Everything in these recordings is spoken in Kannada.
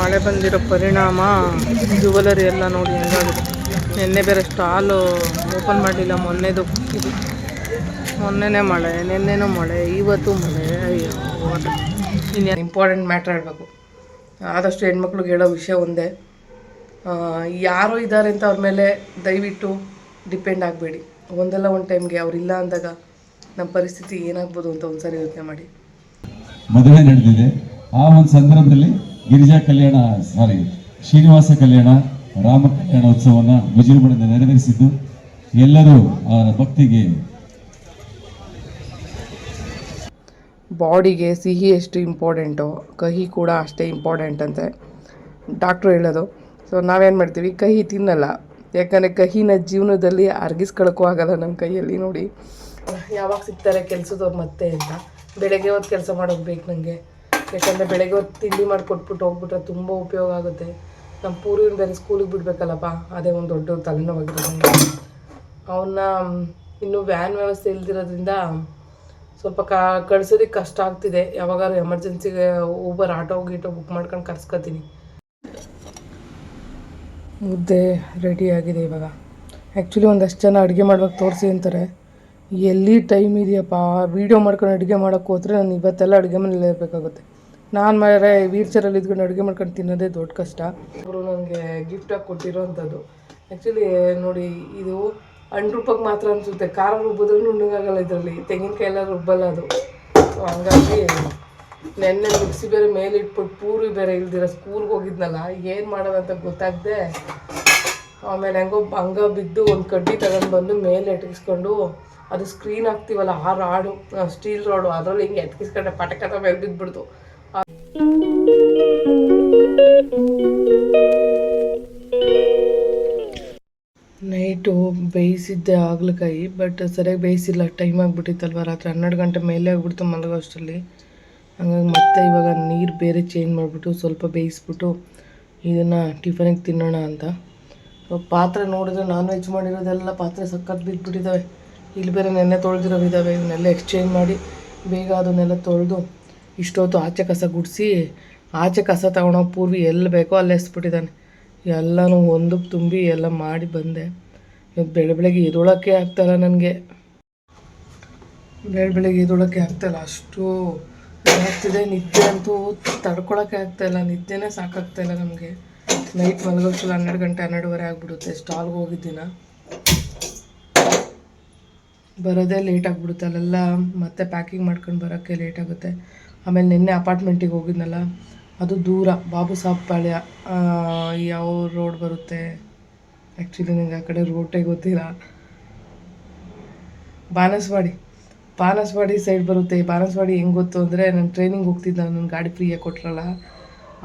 ಮಳೆ ಬಂದಿರೋ ಪರಿಣಾಮ ಜುವೆಲರಿ ಎಲ್ಲ ನೋಡಿ ಹೆಂಗಾಗಿದೆ. ನಿನ್ನೆ ಬೇರೆ ಸ್ಟಾಲು ಓಪನ್ ಮಾಡಲಿಲ್ಲ, ಮೊನ್ನೆದು. ಇದು ಮೊನ್ನೆನೇ ಮಳೆ, ನಿನ್ನೆನೂ ಮಳೆ, ಇವತ್ತು ಮಳೆ. ಅಯ್ಯೋ ಇನ್ನೇನು ಇಂಪಾರ್ಟೆಂಟ್ ಮ್ಯಾಟ್ರ್ ಹೇಳಬೇಕು ಆದಷ್ಟು ಹೆಣ್ಮಕ್ಳಿಗೆ ಹೇಳೋ ವಿಷಯ ಒಂದೇ. ಯಾರು ಇದ್ದಾರೆ ಅಂತ ಅವ್ರ ಮೇಲೆ ದಯವಿಟ್ಟು ಡಿಪೆಂಡ್ ಆಗಬೇಡಿ. ಒಂದಲ್ಲ ಒಂದು ಟೈಮ್ಗೆ ಅವರಿಲ್ಲ ಅಂದಾಗ ನಮ್ಮ ಪರಿಸ್ಥಿತಿ ಏನಾಗ್ಬೋದು ಅಂತ ಒಂದ್ಸರಿ ಯೋಚನೆ ಮಾಡಿ. ಮದುವೆ ನಡೆದಿದೆ. ಆ ಒಂದು ಸಂದರ್ಭದಲ್ಲಿ ಗಿರಿಜಾ ಕಲ್ಯಾಣ ಸಾರಿ, ಶ್ರೀನಿವಾಸ ಕಲ್ಯಾಣ, ರಾಮ ಕಲ್ಯಾಣ ಉತ್ಸವವನ್ನು ವಿಜೃಂಭಣೆಯಿಂದ ನೆರವೇರಿಸಿದ್ದು, ಎಲ್ಲರೂ ಅವರ ಭಕ್ತಿಗೆ ಬಾಡಿಗೆ ಸಿಹಿ ಎಷ್ಟು ಇಂಪಾರ್ಟೆಂಟೋ ಕಹಿ ಕೂಡ ಅಷ್ಟೇ ಇಂಪಾರ್ಟೆಂಟ್ ಅಂತೆ. ಡಾಕ್ಟ್ರು ಹೇಳೋದು. ಸೊ ನಾವೇನು ಮಾಡ್ತೀವಿ? ಕಹಿ ತಿನ್ನಲ್ಲ. ಯಾಕಂದರೆ ಕಹಿನ ಜೀವನದಲ್ಲಿ ಅರ್ಗಿಸ್ಕೊಳಕ್ಕೂ ಆಗಲ್ಲ ನಮ್ಮ ಕೈಯಲ್ಲಿ ನೋಡಿ. ಯಾವಾಗ ಸಿಗ್ತಾರೆ ಕೆಲಸದವ್ರು ಮತ್ತೆ ಅಂತ. ಬೆಳಗ್ಗೆ ಹೊತ್ತು ಕೆಲಸ ಮಾಡೋದು ಬೇಕು ನನಗೆ ಯಾಕಂದರೆ ಬೆಳಗ್ಗೆ ಹೊತ್ತು ತಿಂಡಿ ಮಾಡಿ ಕೊಟ್ಬಿಟ್ಟು ಹೋಗ್ಬಿಟ್ರೆ ತುಂಬ ಉಪಯೋಗ ಆಗುತ್ತೆ. ನಮ್ಮ ಪೂರ್ವಿನ ಬೇರೆ ಸ್ಕೂಲಿಗೆ ಬಿಡಬೇಕಲ್ಲಪ್ಪ? ಅದೇ ಒಂದು ದೊಡ್ಡ ತಲೆನೋವಾಗಿರೋದು ಅವನ್ನ ಇನ್ನು ವ್ಯಾನ್ ವ್ಯವಸ್ಥೆ ಇಲ್ದಿರೋದ್ರಿಂದ ಸ್ವಲ್ಪ ಕ ಕಳ್ಸೋದಕ್ಕೆ ಕಷ್ಟ ಆಗ್ತಿದೆ. ಯಾವಾಗಾರು ಎಮರ್ಜೆನ್ಸಿಗೆ ಊಬರ್ ಆಟೋ ಗೀಟೋ ಬುಕ್ ಮಾಡ್ಕೊಂಡು ಕರ್ಸ್ಕೊತೀನಿ. ಮುದ್ದೆ ರೆಡಿ ಆಗಿದೆ ಇವಾಗ. ಆ್ಯಕ್ಚುಲಿ ಒಂದಷ್ಟು ಜನ ಅಡುಗೆ ಮಾಡ್ಬೇಕು ತೋರಿಸಿ ಅಂತಾರೆ. ಎಲ್ಲಿ ಟೈಮ್ ಇದೆಯಪ್ಪ? ವೀಡಿಯೋ ಮಾಡ್ಕೊಂಡು ಅಡುಗೆ ಮಾಡೋಕ್ಕೆ ಹೋದ್ರೆ ನಾನು ಇವತ್ತೆಲ್ಲ ಅಡುಗೆ ಮನೇಲಿ ಇರಬೇಕಾಗುತ್ತೆ. ನಾನು ಮಾರೆ ವೀರ್ಚರಲ್ಲಿ ಇದ್ಕೊಂಡು ಅಡುಗೆ ಮಾಡ್ಕೊಂಡು ತಿನ್ನೋದೇ ದೊಡ್ಡ ಕಷ್ಟ. ಅವರು ನನಗೆ ಗಿಫ್ಟಾಗಿ ಕೊಟ್ಟಿರೋವಂಥದ್ದು ಆ್ಯಕ್ಚುಲಿ ನೋಡಿ, ಇದು ಹಣ್ಣು ರೂಪಕ್ಕೆ ಮಾತ್ರ ಅನಿಸುತ್ತೆ. ಖಾರ ರುಬ್ಬಿದ್ರೂ ನುಣ್ಣಗಾಗಲ್ಲ ಇದರಲ್ಲಿ. ತೆಂಗಿನಕಾಯಿ ಎಲ್ಲ ರುಬ್ಬಲ್ಲ ಅದು. ಸೊ ಹಂಗಾಗಿ ನೆನ್ನೆ ಮಿಕ್ಸಿ ಬೇರೆ ಮೇಲೆ ಇಟ್ಬಿಟ್ಟು ಪೂರಿ ಬೇರೆ ಇಲ್ದಿರ ಸ್ಕೂಲ್ಗೆ ಹೋಗಿದ್ನಲ್ಲ, ಏನು ಮಾಡೋದಂತ ಗೊತ್ತಾಗದೆ ಆಮೇಲೆ ಹೆಂಗೋ ಹಂಗ ಬಿದ್ದು ಒಂದು ಕಡ್ಡಿ ತಗೊಂಡು ಬಂದು ಮೇಲೆ ಎಟ್ಕಿಸ್ಕೊಂಡು ಅದು ಸ್ಕ್ರೀನ್ ಹಾಕ್ತೀವಲ್ಲ, ಆ ರಾಡು ಸ್ಟೀಲ್ ರಾಡು, ಅದರಲ್ಲಿ ಹಿಂಗೆ ಎತ್ಕಿಸ್ಕೊಂಡೆ ಪಟಕ ಮೇಲೆ ಬಿದ್ದುಬಿಡ್ತು ನೈಟು ಬೇಯಿಸಿದ್ದೆ ಆಗ್ಲಕಾಯಿ ಬಟ್ ಸರಿಯಾಗಿ ಬೇಯಿಸಿಲ್ಲ. ಟೈಮ್ ಆಗಿಬಿಟ್ಟಿತ್ತಲ್ವ ರಾತ್ರಿ. ಹನ್ನೆರಡು ಗಂಟೆ ಮೇಲೆ ಆಗ್ಬಿಡ್ತು ಮಲಗೋ ಅಷ್ಟರಲ್ಲಿ ಹಂಗಾಗಿ ಮತ್ತೆ ಇವಾಗ ನೀರು ಬೇರೆ ಚೇಂಜ್ ಮಾಡಿಬಿಟ್ಟು ಸ್ವಲ್ಪ ಬೇಯಿಸ್ಬಿಟ್ಟು ಇದನ್ನು ಟಿಫನಿಗೆ ತಿನ್ನೋಣ ಅಂತ. ಪಾತ್ರೆ ನೋಡಿದ್ರೆ ನಾನ್ ವೆಜ್ ಮಾಡಿರೋದೆಲ್ಲ ಪಾತ್ರೆ ಸಕ್ಕತ್ ಬಿದ್ದುಬಿಟ್ಟಿದ್ದಾವೆ ಇಲ್ಲಿ ಬೇರೆ ನೆನ್ನೆ ತೊಳೆದಿರೋದಿದ್ದಾವೆ ಇವನ್ನೆಲ್ಲ ಎಕ್ಸ್ಚೇಂಜ್ ಮಾಡಿ ಬೇಗ ಅದನ್ನೆಲ್ಲ ತೊಳೆದು ಇಷ್ಟೊತ್ತು ಆಚೆ ಕಸ ಗುಡಿಸಿ, ಆಚೆ ಕಸ ತಗೊಂಡೋಗಿ ಪೂರ್ವಿ ಎಲ್ಲಿ ಬೇಕೋ ಅಲ್ಲಿ ಎಸ್ಬಿಟ್ಟಿದ್ದಾನೆ. ಎಲ್ಲನೂ ಒಂದಕ್ಕೆ ತುಂಬಿ ಎಲ್ಲ ಮಾಡಿ ಬಂದೆ. ಇವತ್ತು ಬೆಳೆ ಬೆಳಗ್ಗೆ ಎದೊಳಕ್ಕೆ ಆಗ್ತಾಯಿಲ್ಲ ನನಗೆ. ಬೆಳೆ ಬೆಳಗ್ಗೆ ಎದೊಳಕ್ಕೆ ಆಗ್ತಾಯಿಲ್ಲ ಅಷ್ಟು. ಆಗ್ತಿದೆ ನಿದ್ದೆ ಅಂತೂ ತಡ್ಕೊಳಕ್ಕೆ ಆಗ್ತಾಯಿಲ್ಲ ನಿದ್ದೆನೇ ಸಾಕಾಗ್ತಾಯಿಲ್ಲ ನಮಗೆ. ನೈಟ್ ಮಲಗೋಷ್ಟು ಹನ್ನೆರಡು ಗಂಟೆ, ಹನ್ನೆರಡುವರೆ ಆಗಿಬಿಡುತ್ತೆ. ಸ್ಟಾಲ್ಗೆ ಹೋಗಿದ್ದೀನ ಬರೋದೇ ಲೇಟ್ ಆಗಿಬಿಡುತ್ತೆ. ಅಲ್ಲೆಲ್ಲ ಮತ್ತೆ ಪ್ಯಾಕಿಂಗ್ ಮಾಡ್ಕೊಂಡು ಬರೋಕ್ಕೆ ಲೇಟ್ ಆಗುತ್ತೆ. ಆಮೇಲೆ ನಿನ್ನೆ ಅಪಾರ್ಟ್ಮೆಂಟಿಗೆ ಹೋಗಿದ್ನಲ್ಲ, ಅದು ದೂರ, ಬಾಬು ಸಾಬ್ ಪಾಳ್ಯ ಯಾವ ರೋಡ್ ಬರುತ್ತೆ? ಆ್ಯಕ್ಚುಲಿ ನನಗೆ ಆ ಕಡೆ ರೋಟೇ ಗೊತ್ತಿಲ್ಲ. ಬಾನಸ್ವಾಡಿ, ಬಾನಸವಾಡಿ ಸೈಡ್ ಬರುತ್ತೆ. ಬಾನಸ್ವಾಡಿ ಹೆಂಗೆ ಗೊತ್ತು ಅಂದರೆ ನಾನು ಟ್ರೈನಿಂಗ್ ಹೋಗ್ತಿದ್ದೆ ನನ್ನ ಗಾಡಿ ಫ್ರೀಯಾಗಿ ಕೊಟ್ರಲ್ಲ.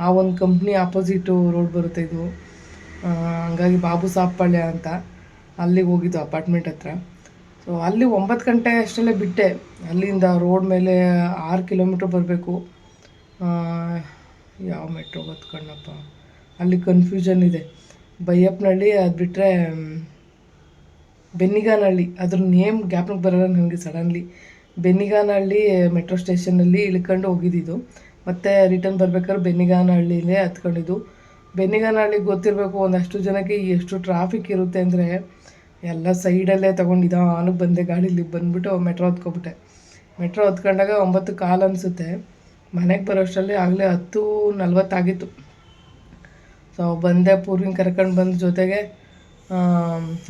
ಆ ಒಂದು ಕಂಪ್ನಿ ಆಪೋಸಿಟು ರೋಡ್ ಬರುತ್ತೆ ಇದು. ಹಂಗಾಗಿ ಬಾಬು ಸಾಬ್ ಪಾಳ್ಯ ಅಂತ ಅಲ್ಲಿಗೆ ಹೋಗಿದ್ದು ಅಪಾರ್ಟ್ಮೆಂಟ್ ಹತ್ರ. ಅಲ್ಲಿ ಒಂಬತ್ತು ಗಂಟೆ ಅಷ್ಟರಲ್ಲೇ ಬಿಟ್ಟೆ. ಅಲ್ಲಿಂದ ರೋಡ್ ಮೇಲೆ ಆರು ಕಿಲೋಮೀಟ್ರ್ ಬರಬೇಕು. ಯಾವ ಮೆಟ್ರೋ ಬತ್ಕಣ್ಣಪ್ಪ ಅಲ್ಲಿ ಕನ್ಫ್ಯೂಷನ್ ಇದೆ. ಬೈಯಪ್ಪನಹಳ್ಳಿ ಅದು ಬಿಟ್ಟರೆ ಬೆನ್ನಿಗಾನಹಳ್ಳಿ. ಅದ್ರ ನೇಮ್ ಗ್ಯಾಪ್ನಾಗ ಬರೋಲ್ಲ ನನಗೆ ಸಡನ್ಲಿ ಬೆನ್ನಿಗಾನಹಳ್ಳಿ ಮೆಟ್ರೋ ಸ್ಟೇಷನಲ್ಲಿ ಇಳ್ಕೊಂಡು ಹೋಗಿದ್ದಿದ್ದು. ಮತ್ತು ರಿಟರ್ನ್ ಬರ್ಬೇಕಾದ್ರೆ ಬೆನ್ನಿಗಾನಹಳ್ಳಿಲೇ ಹತ್ಕೊಂಡಿದ್ದು. ಬೆನ್ನಿಗಾನಹಳ್ಳಿಗೆ ಗೊತ್ತಿರಬೇಕು ಒಂದಷ್ಟು ಜನಕ್ಕೆ ಎಷ್ಟು ಟ್ರಾಫಿಕ್ ಇರುತ್ತೆ ಅಂದರೆ ಎಲ್ಲ ಸೈಡಲ್ಲೇ ತೊಗೊಂಡು ನಿಧಾನಕ್ಕೆ ಬಂದೆ ಗಾಡೀಲಿ. ಬಂದುಬಿಟ್ಟು ಮೆಟ್ರೋ ಹತ್ಕೊಬಿಟ್ಟೆ. ಮೆಟ್ರೋ ಹತ್ಕೊಂಡಾಗ ಒಂಬತ್ತು ಕಾಲು ಅನಿಸುತ್ತೆ. ಮನೆಗೆ ಬರೋಷ್ಟರಲ್ಲಿ ಆಗಲೇ ಹತ್ತು ನಲ್ವತ್ತಾಗಿತ್ತು. ಸೊ ಬಂದೆ, ಪೂರ್ವಿನ ಕರ್ಕೊಂಡು ಬಂದ ಜೊತೆಗೆ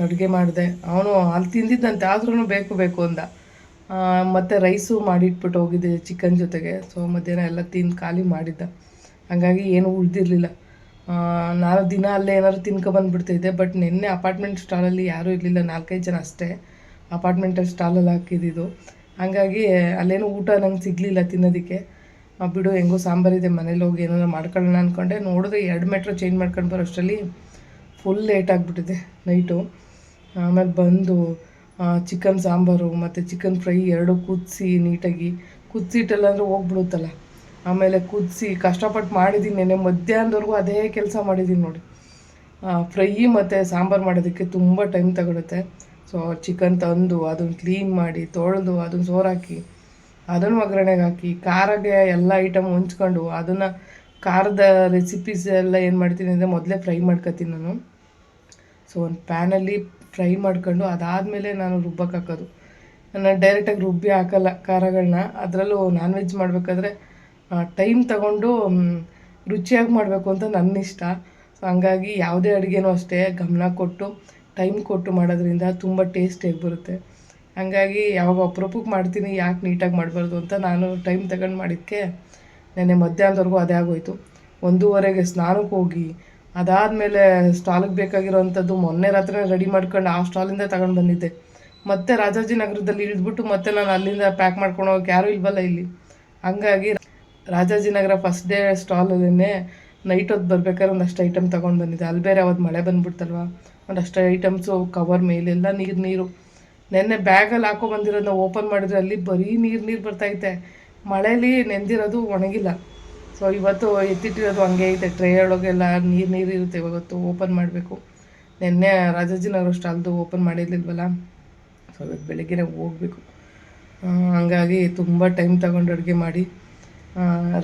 ಅಡುಗೆ ಮಾಡಿದೆ. ಅವನು ಅಲ್ಲಿ ತಿಂದಿದ್ದಂತೆ ಆದ್ರೂ ಬೇಕು ಬೇಕು ಅಂದ. ಮತ್ತೆ ರೈಸು ಮಾಡಿಟ್ಬಿಟ್ಟು ಹೋಗಿದ್ದೆ ಚಿಕನ್ ಜೊತೆಗೆ. ಸೊ ಮಧ್ಯಾಹ್ನ ಎಲ್ಲ ತಿಂದು ಖಾಲಿ ಮಾಡಿದ್ದ. ಹಾಗಾಗಿ ಏನು ಉಳ್ದಿರಲಿಲ್ಲ. ನಾನು ದಿನ ಅಲ್ಲೇ ಏನಾದ್ರು ತಿನ್ಕೊಬಂದ್ಬಿಡ್ತಿದ್ದೆ ಬಟ್ ನಿನ್ನೆ ಅಪಾರ್ಟ್ಮೆಂಟ್ ಸ್ಟಾಲಲ್ಲಿ ಯಾರೂ ಇರಲಿಲ್ಲ, ನಾಲ್ಕೈದು ಜನ ಅಷ್ಟೇ. ಅಪಾರ್ಟ್ಮೆಂಟಲ್ಲಿ ಸ್ಟಾಲಲ್ಲಿ ಹಾಕಿದ್ದಿದ್ದು ಹಾಗಾಗಿ ಅಲ್ಲೇನು ಊಟ ನಂಗೆ ಸಿಗಲಿಲ್ಲ ತಿನ್ನೋದಕ್ಕೆ. ಬಿಡು, ಹೆಂಗೋ ಸಾಂಬಾರಿದೆ ಮನೇಲಿ ಹೋಗಿ ಏನಾದ್ರು ಮಾಡ್ಕೊಳ್ಳೋಣ ಅಂದ್ಕೊಂಡೆ ನೋಡಿದ್ರೆ ಎರಡು ಮೆಟ್ರೋ ಚೇಂಜ್ ಮಾಡ್ಕೊಂಡು ಬರೋ ಅಷ್ಟರಲ್ಲಿ ಫುಲ್ ಲೇಟ್ ಆಗಿಬಿಟ್ಟಿದೆ ನೈಟು ಆಮೇಲೆ ಬಂದು ಚಿಕನ್ ಸಾಂಬಾರು ಮತ್ತು ಚಿಕನ್ ಫ್ರೈ ಎರಡು ಕುದಿಸಿ ನೀಟಾಗಿ. ಕುದಿಸಿಟ್ಟಲ್ಲ ಅಂದರೆ ಹೋಗ್ಬಿಡುತ್ತಲ್ಲ. ಆಮೇಲೆ ಕುದಿಸಿ ಕಷ್ಟಪಟ್ಟು ಮಾಡಿದ್ದೀನಿ ನೆನೆ ಮಧ್ಯಾಹ್ನದವರೆಗೂ ಅದೇ ಕೆಲಸ ಮಾಡಿದ್ದೀನಿ ನೋಡಿ. ಫ್ರೈ ಮತ್ತು ಸಾಂಬಾರು ಮಾಡೋದಕ್ಕೆ ತುಂಬ ಟೈಮ್ ತಗೊಳುತ್ತೆ. ಸೊ ಚಿಕನ್ ತಂದು ಅದನ್ನು ಕ್ಲೀನ್ ಮಾಡಿ, ತೊಳೆದು ಅದನ್ನು ಸೋರಾಕಿ, ಅದನ್ನು ಒಗ್ಗರಣೆಗೆ ಹಾಕಿ, ಖಾರಗೆ ಎಲ್ಲ ಐಟಮ್ ಹೊಂಚ್ಕೊಂಡು ಅದನ್ನು ಖಾರದ ರೆಸಿಪೀಸ್ ಎಲ್ಲ ಏನು ಮಾಡ್ತೀನಿ ಅಂದರೆ ಮೊದಲೇ ಫ್ರೈ ಮಾಡ್ಕೊತೀನಿ ನಾನು. ಸೊ ಒಂದು ಪ್ಯಾನಲ್ಲಿ ಫ್ರೈ ಮಾಡ್ಕೊಂಡು ಅದಾದಮೇಲೆ ನಾನು ರುಬ್ಬಕ್ಕೆ ಹಾಕೋದು. ನಾನು ಡೈರೆಕ್ಟಾಗಿ ರುಬ್ಬಿ ಹಾಕಲ್ಲ ಖಾರಗಳನ್ನ ಅದರಲ್ಲೂ ನಾನ್ ವೆಜ್ ಮಾಡಬೇಕಾದ್ರೆ ಟೈಮ್ ತಗೊಂಡು ರುಚಿಯಾಗಿ ಮಾಡಬೇಕು ಅಂತ ನನ್ನ ಇಷ್ಟ ಸೊ ಹಂಗಾಗಿ ಯಾವುದೇ ಅಡುಗೆನೂ ಅಷ್ಟೇ ಗಮನ ಕೊಟ್ಟು ಟೈಮ್ ಕೊಟ್ಟು ಮಾಡೋದ್ರಿಂದ ತುಂಬ ಟೇಸ್ಟಿಯಾಗಿ ಬರುತ್ತೆ. ಹಂಗಾಗಿ ಯಾವಾಗ ಅಪರೂಪಕ್ಕೆ ಮಾಡ್ತೀನಿ, ಯಾಕೆ ನೀಟಾಗಿ ಮಾಡಬಾರ್ದು ಅಂತ ನಾನು ಟೈಮ್ ತಗೊಂಡು ಮಾಡಿದ್ದಕ್ಕೆ ನೆನ್ನೆ ಮಧ್ಯಾಹ್ನದವರೆಗೂ ಅದೇ ಆಗೋಯ್ತು. ಒಂದೂವರೆಗೆ ಸ್ನಾನಕ್ಕೆ ಹೋಗಿ, ಅದಾದಮೇಲೆ ಸ್ಟಾಲಿಗೆ ಬೇಕಾಗಿರೋವಂಥದ್ದು ಮೊನ್ನೆ ರಾತ್ರಿ ರೆಡಿ ಮಾಡ್ಕೊಂಡು ಆ ಸ್ಟಾಲಿಂದ ತಗೊಂಡು ಬಂದಿದ್ದೆ. ಮತ್ತೆ ರಾಜಾಜಿನಗರದಲ್ಲಿ ಇಳಿದ್ಬಿಟ್ಟು ಮತ್ತೆ ನಾನು ಅಲ್ಲಿಂದ ಪ್ಯಾಕ್ ಮಾಡ್ಕೊಂಡು ಹೋಗಕ್ಕೆ ಯಾರೂ ಇಲ್ವಲ್ಲ ಇಲ್ಲಿ. ಹಂಗಾಗಿ ರಾಜಾಜಿನಗರ ಫಸ್ಟ್ ಡೇ ಸ್ಟಾಲಲ್ಲೇ ನೈಟ್ ಹೊತ್ತು ಬರ್ಬೇಕಾದ್ರೆ ಒಂದಷ್ಟು ಐಟಮ್ ತೊಗೊಂಡು ಬಂದಿದ್ದೆ. ಅಲ್ಲಿ ಬೇರೆ ಅವತ್ತು ಮಳೆ ಬಂದ್ಬಿಡ್ತಲ್ವ? ಒಂದಷ್ಟು ಐಟಮ್ಸು ಕವರ್ ಮೇಲೆಲ್ಲ ನೀರು ನೀರು. ನೆನ್ನೆ ಬ್ಯಾಗಲ್ಲಿ ಹಾಕೊ ಬಂದಿರೋದನ್ನ ಓಪನ್ ಮಾಡಿದ್ರೆ ಅಲ್ಲಿ ಬರೀ ನೀರು ನೀರು ಬರ್ತೈತೆ ಮಳೇಲಿ ನೆಂದಿರೋದು ಒಣಗಿಲ್ಲ. ಸೊ ಇವತ್ತು ಎತ್ತಿಟ್ಟಿರೋದು ಹಂಗೆ ಐತೆ. ಟ್ರೇ ಒಳಗೆಲ್ಲ ನೀರು ನೀರು ಇರುತ್ತೆ ಇವತ್ತು ಓಪನ್ ಮಾಡಬೇಕು. ನಿನ್ನೆ ರಾಜಾಜಿನಗರ ಸ್ಟಾಲ್ದು ಓಪನ್ ಮಾಡಿರ್ಲಿಲ್ವಲ್ಲ? ಸೊ ಇವತ್ತು ಬೆಳಗ್ಗೆನೇ ಹೋಗಬೇಕು. ಹಂಗಾಗಿ ತುಂಬ ಟೈಮ್ ತಗೊಂಡು ಅಡುಗೆ ಮಾಡಿ.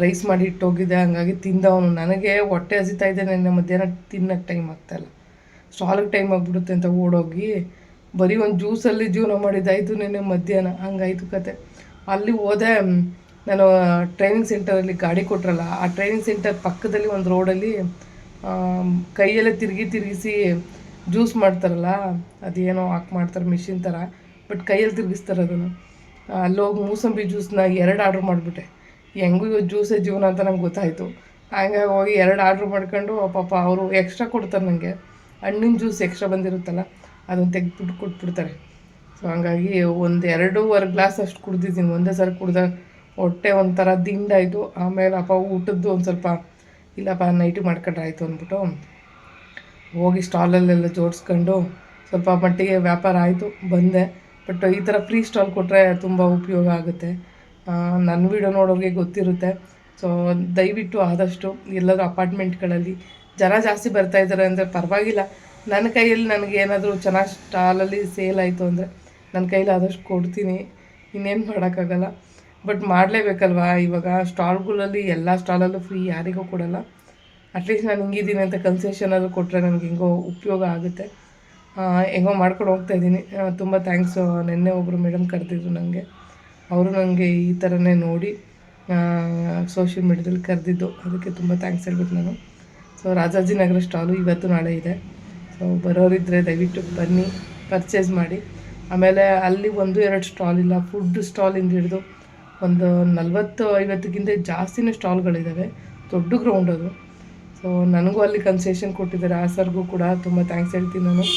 ರೈಸ್ ಮಾಡಿ ಇಟ್ಟೋಗಿದ್ದೆ ಹಂಗಾಗಿ ತಿಂದ ಅವನು ನನಗೆ ಹೊಟ್ಟೆ ಹಸಿತಾ ಇದೆ, ನಿನ್ನೆ ಮಧ್ಯಾಹ್ನ ತಿನ್ನೋಕ್ಕೆ ಟೈಮ್ ಆಗ್ತಾಯಿಲ್ಲ ಸ್ಟಾಲಿಗೆ ಟೈಮ್ ಆಗಿಬಿಡುತ್ತೆ ಅಂತ ಓಡೋಗಿ, ಬರೀ ಒಂದು ಜ್ಯೂಸಲ್ಲಿ ಜೀವನ ಮಾಡಿದ್ದಾಯಿತು ನಿನ್ನೆ ಮಧ್ಯಾಹ್ನ. ಹಂಗಾಯ್ತು ಕತೆ. ಅಲ್ಲಿ ಹೋದೆ ನಾನು ಟ್ರೈನಿಂಗ್ ಸೆಂಟರಲ್ಲಿ ಗಾಡಿ ಕೊಟ್ರಲ್ಲ, ಆ ಟ್ರೈನಿಂಗ್ ಸೆಂಟರ್ ಪಕ್ಕದಲ್ಲಿ ಒಂದು ರೋಡಲ್ಲಿ ಕೈಯಲ್ಲೇ ತಿರುಗಿ ತಿರುಗಿಸಿ ಜ್ಯೂಸ್ ಮಾಡ್ತಾರಲ್ಲ, ಅದೇನೋ ಹಾಕಿ ಮಾಡ್ತಾರೆ ಮಿಷಿನ್ ಥರ ಬಟ್ ಕೈಯಲ್ಲಿ ತಿರುಗಿಸ್ತಾರೆ ಅದನ್ನು. ಅಲ್ಲೋಗಿ ಮೂಸಂಬಿ ಜ್ಯೂಸ್ನ ಎರಡು ಆರ್ಡ್ರ್ ಮಾಡಿಬಿಟ್ಟೆ. ಹೆಂಗೂ ಇವತ್ತು ಜ್ಯೂಸೇ ಜೀವನ ಅಂತ ನಂಗೆ ಗೊತ್ತಾಯಿತು. ಹಂಗಾಗಿ ಹೋಗಿ ಎರಡು ಆರ್ಡ್ರ್ ಮಾಡ್ಕೊಂಡು ಪಾಪ ಅವರು ಎಕ್ಸ್ಟ್ರಾ ಕೊಡ್ತಾರೆ ನನಗೆ ಹಣ್ಣಿನ ಜ್ಯೂಸ್ ಎಕ್ಸ್ಟ್ರಾ ಬಂದಿರುತ್ತಲ್ಲ ಅದನ್ನು ತೆಗೆದ್ಬಿಟ್ಟು ಕೊಟ್ಬಿಡ್ತಾರೆ. ಸೊ ಹಂಗಾಗಿ ಒಂದು ಎರಡೂವರೆ ಗ್ಲಾಸ್ ಅಷ್ಟು ಕುಡ್ದಿದ್ದೀನಿ. ಒಂದೇ ಸರಿ ಕುಡ್ದ ಹೊಟ್ಟೆ ಒಂಥರ ದಿಂಡಾಯಿತು ಆಮೇಲೆ ಅಪ್ಪ ಊಟದ್ದು ಒಂದು ಸ್ವಲ್ಪ, ಇಲ್ಲಪ್ಪ ನೈಟಿ ಮಾಡ್ಕೊಂಡ್ರೆ ಆಯಿತು ಅಂದ್ಬಿಟ್ಟು ಹೋಗಿ ಸ್ಟಾಲಲ್ಲೆಲ್ಲ ಜೋಡಿಸ್ಕೊಂಡು ಸ್ವಲ್ಪ ಮಟ್ಟಿಗೆ ವ್ಯಾಪಾರ ಆಯಿತು, ಬಂದೆ. ಬಟ್ ಈ ಥರ ಫ್ರೀ ಸ್ಟಾಲ್ ಕೊಟ್ಟರೆ ತುಂಬ ಉಪಯೋಗ ಆಗುತ್ತೆ. ನನ್ನ ವಿಡಿಯೋ ನೋಡೋರಿಗೆ ಗೊತ್ತಿರುತ್ತೆ. ಸೊ ದಯವಿಟ್ಟು ಆದಷ್ಟು ಎಲ್ಲರೂ ಅಪಾರ್ಟ್ಮೆಂಟ್ಗಳಲ್ಲಿ ಜನ ಜಾಸ್ತಿ ಬರ್ತಾ ಇದ್ದಾರೆ ಅಂದರೆ ಪರವಾಗಿಲ್ಲ. ನನ್ನ ಕೈಯಲ್ಲಿ ನನಗೆ ಏನಾದರೂ ಚೆನ್ನಾಗಿ ಸ್ಟಾಲಲ್ಲಿ ಸೇಲ್ ಆಯಿತು ಅಂದರೆ ನನ್ನ ಕೈಲಿ ಆದಷ್ಟು ಕೊಡ್ತೀನಿ. ಇನ್ನೇನು ಮಾಡೋಕ್ಕಾಗಲ್ಲ. ಬಟ್ ಮಾಡಲೇಬೇಕಲ್ವಾ? ಇವಾಗ ಸ್ಟಾಲ್ಗಳಲ್ಲಿ ಎಲ್ಲ ಸ್ಟಾಲಲ್ಲೂ ಫ್ರೀ ಯಾರಿಗೂ ಕೊಡಲ್ಲ. ಅಟ್ಲೀಸ್ಟ್ ನಾನು ಹಿಂಗಿದ್ದೀನಿ ಅಂತ ಕನ್ಸೆಷನ್ ಆದರೂ ಕೊಟ್ಟರೆ ನನಗೆ ಹೆಂಗೋ ಉಪಯೋಗ ಆಗುತ್ತೆ. ಹೆಂಗೋ ಮಾಡ್ಕೊಂಡು ಹೋಗ್ತಾ ಇದ್ದೀನಿ. ತುಂಬ ಥ್ಯಾಂಕ್ಸು ನಿನ್ನೆ ಒಬ್ಬರು ಮೇಡಮ್ ಕರೆದಿದ್ರು ನನಗೆ ಅವರು ನನಗೆ ಈ ಥರನೇ ನೋಡಿ ಸೋಷಿಯಲ್ ಮೀಡ್ಯಾದಲ್ಲಿ ಕರೆದಿದ್ದು. ಅದಕ್ಕೆ ತುಂಬ ಥ್ಯಾಂಕ್ಸ್ ಹೇಳ್ಬೇಕು ನಾನು. ಸೊ ರಾಜಾಜಿನಗರ ಸ್ಟಾಲು ಇವತ್ತು ನಾಳೆ ಇದೆ. ಸೊ ಬರೋರಿದ್ದರೆ ದಯವಿಟ್ಟು ಬನ್ನಿ ಪರ್ಚೇಸ್ ಮಾಡಿ. ಆಮೇಲೆ ಅಲ್ಲಿ ಒಂದು ಎರಡು ಸ್ಟಾಲ್ ಇಲ್ಲ ಫುಡ್ ಸ್ಟಾಲಿಂದ ಹಿಡಿದು ಒಂದು ನಲ್ವತ್ತು ಐವತ್ತಕ್ಕಿಂತ ಜಾಸ್ತಿನೇ ಸ್ಟಾಲ್ಗಳಿದ್ದಾವೆ ದೊಡ್ಡ ಗ್ರೌಂಡ್ ಅದು. ಸೊ ನನಗೂ ಅಲ್ಲಿ ಕನ್ಸೆಷನ್ ಕೊಟ್ಟಿದ್ದಾರೆ. ಆ ಸರ್ಗೂ ಕೂಡ ತುಂಬ ಥ್ಯಾಂಕ್ಸ್ ಹೇಳ್ತೀನಿ ನಾನು.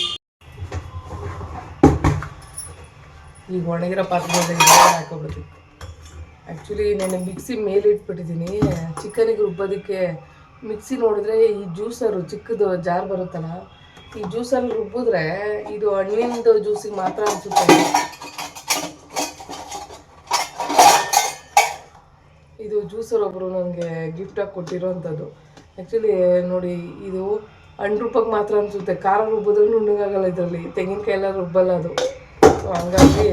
ಈಗ ಒಣಗಿರೋ ಪಾತ್ರೆದಲ್ಲಿ ಹಾಕೊಬಿಡ್ತೀನಿ ಆ್ಯಕ್ಚುಲಿ ನಾನು ಮಿಕ್ಸಿ ಮೇಲೆ ಇಟ್ಬಿಟ್ಟಿದ್ದೀನಿ. ಚಿಕನಿಗೆ ರುಬ್ಬೋದಕ್ಕೆ ಮಿಕ್ಸಿ ನೋಡಿದ್ರೆ ಈ ಜ್ಯೂಸರು ಚಿಕ್ಕದು ಜಾರ್ ಬರುತ್ತಲ್ಲ, ಈ ಜ್ಯೂಸಲ್ಲಿ ರುಬ್ಬಿದ್ರೆ ಇದು ಹಣ್ಣಿಂದು ಜ್ಯೂಸಿಗೆ ಮಾತ್ರ ಅನಿಸುತ್ತೆ. ಇದು ಜ್ಯೂಸರ್ ಒಬ್ಬರು ನನಗೆ ಗಿಫ್ಟಾಗಿ ಕೊಟ್ಟಿರೋವಂಥದ್ದು ಆ್ಯಕ್ಚುಲಿ ನೋಡಿ, ಇದು ಹಣ್ಣು ರುಬ್ಬಕ್ಕೆ ಮಾತ್ರ ಅನಿಸುತ್ತೆ. ಖಾರ ರುಬ್ಬಿದ್ರೂ ನುಣ್ಣಗಾಗಲ್ಲ ಇದರಲ್ಲಿ. ತೆಂಗಿನಕಾಯಿ ಎಲ್ಲ ರುಬ್ಬಲ್ಲ ಅದು. ಹಂಗಾಗಿ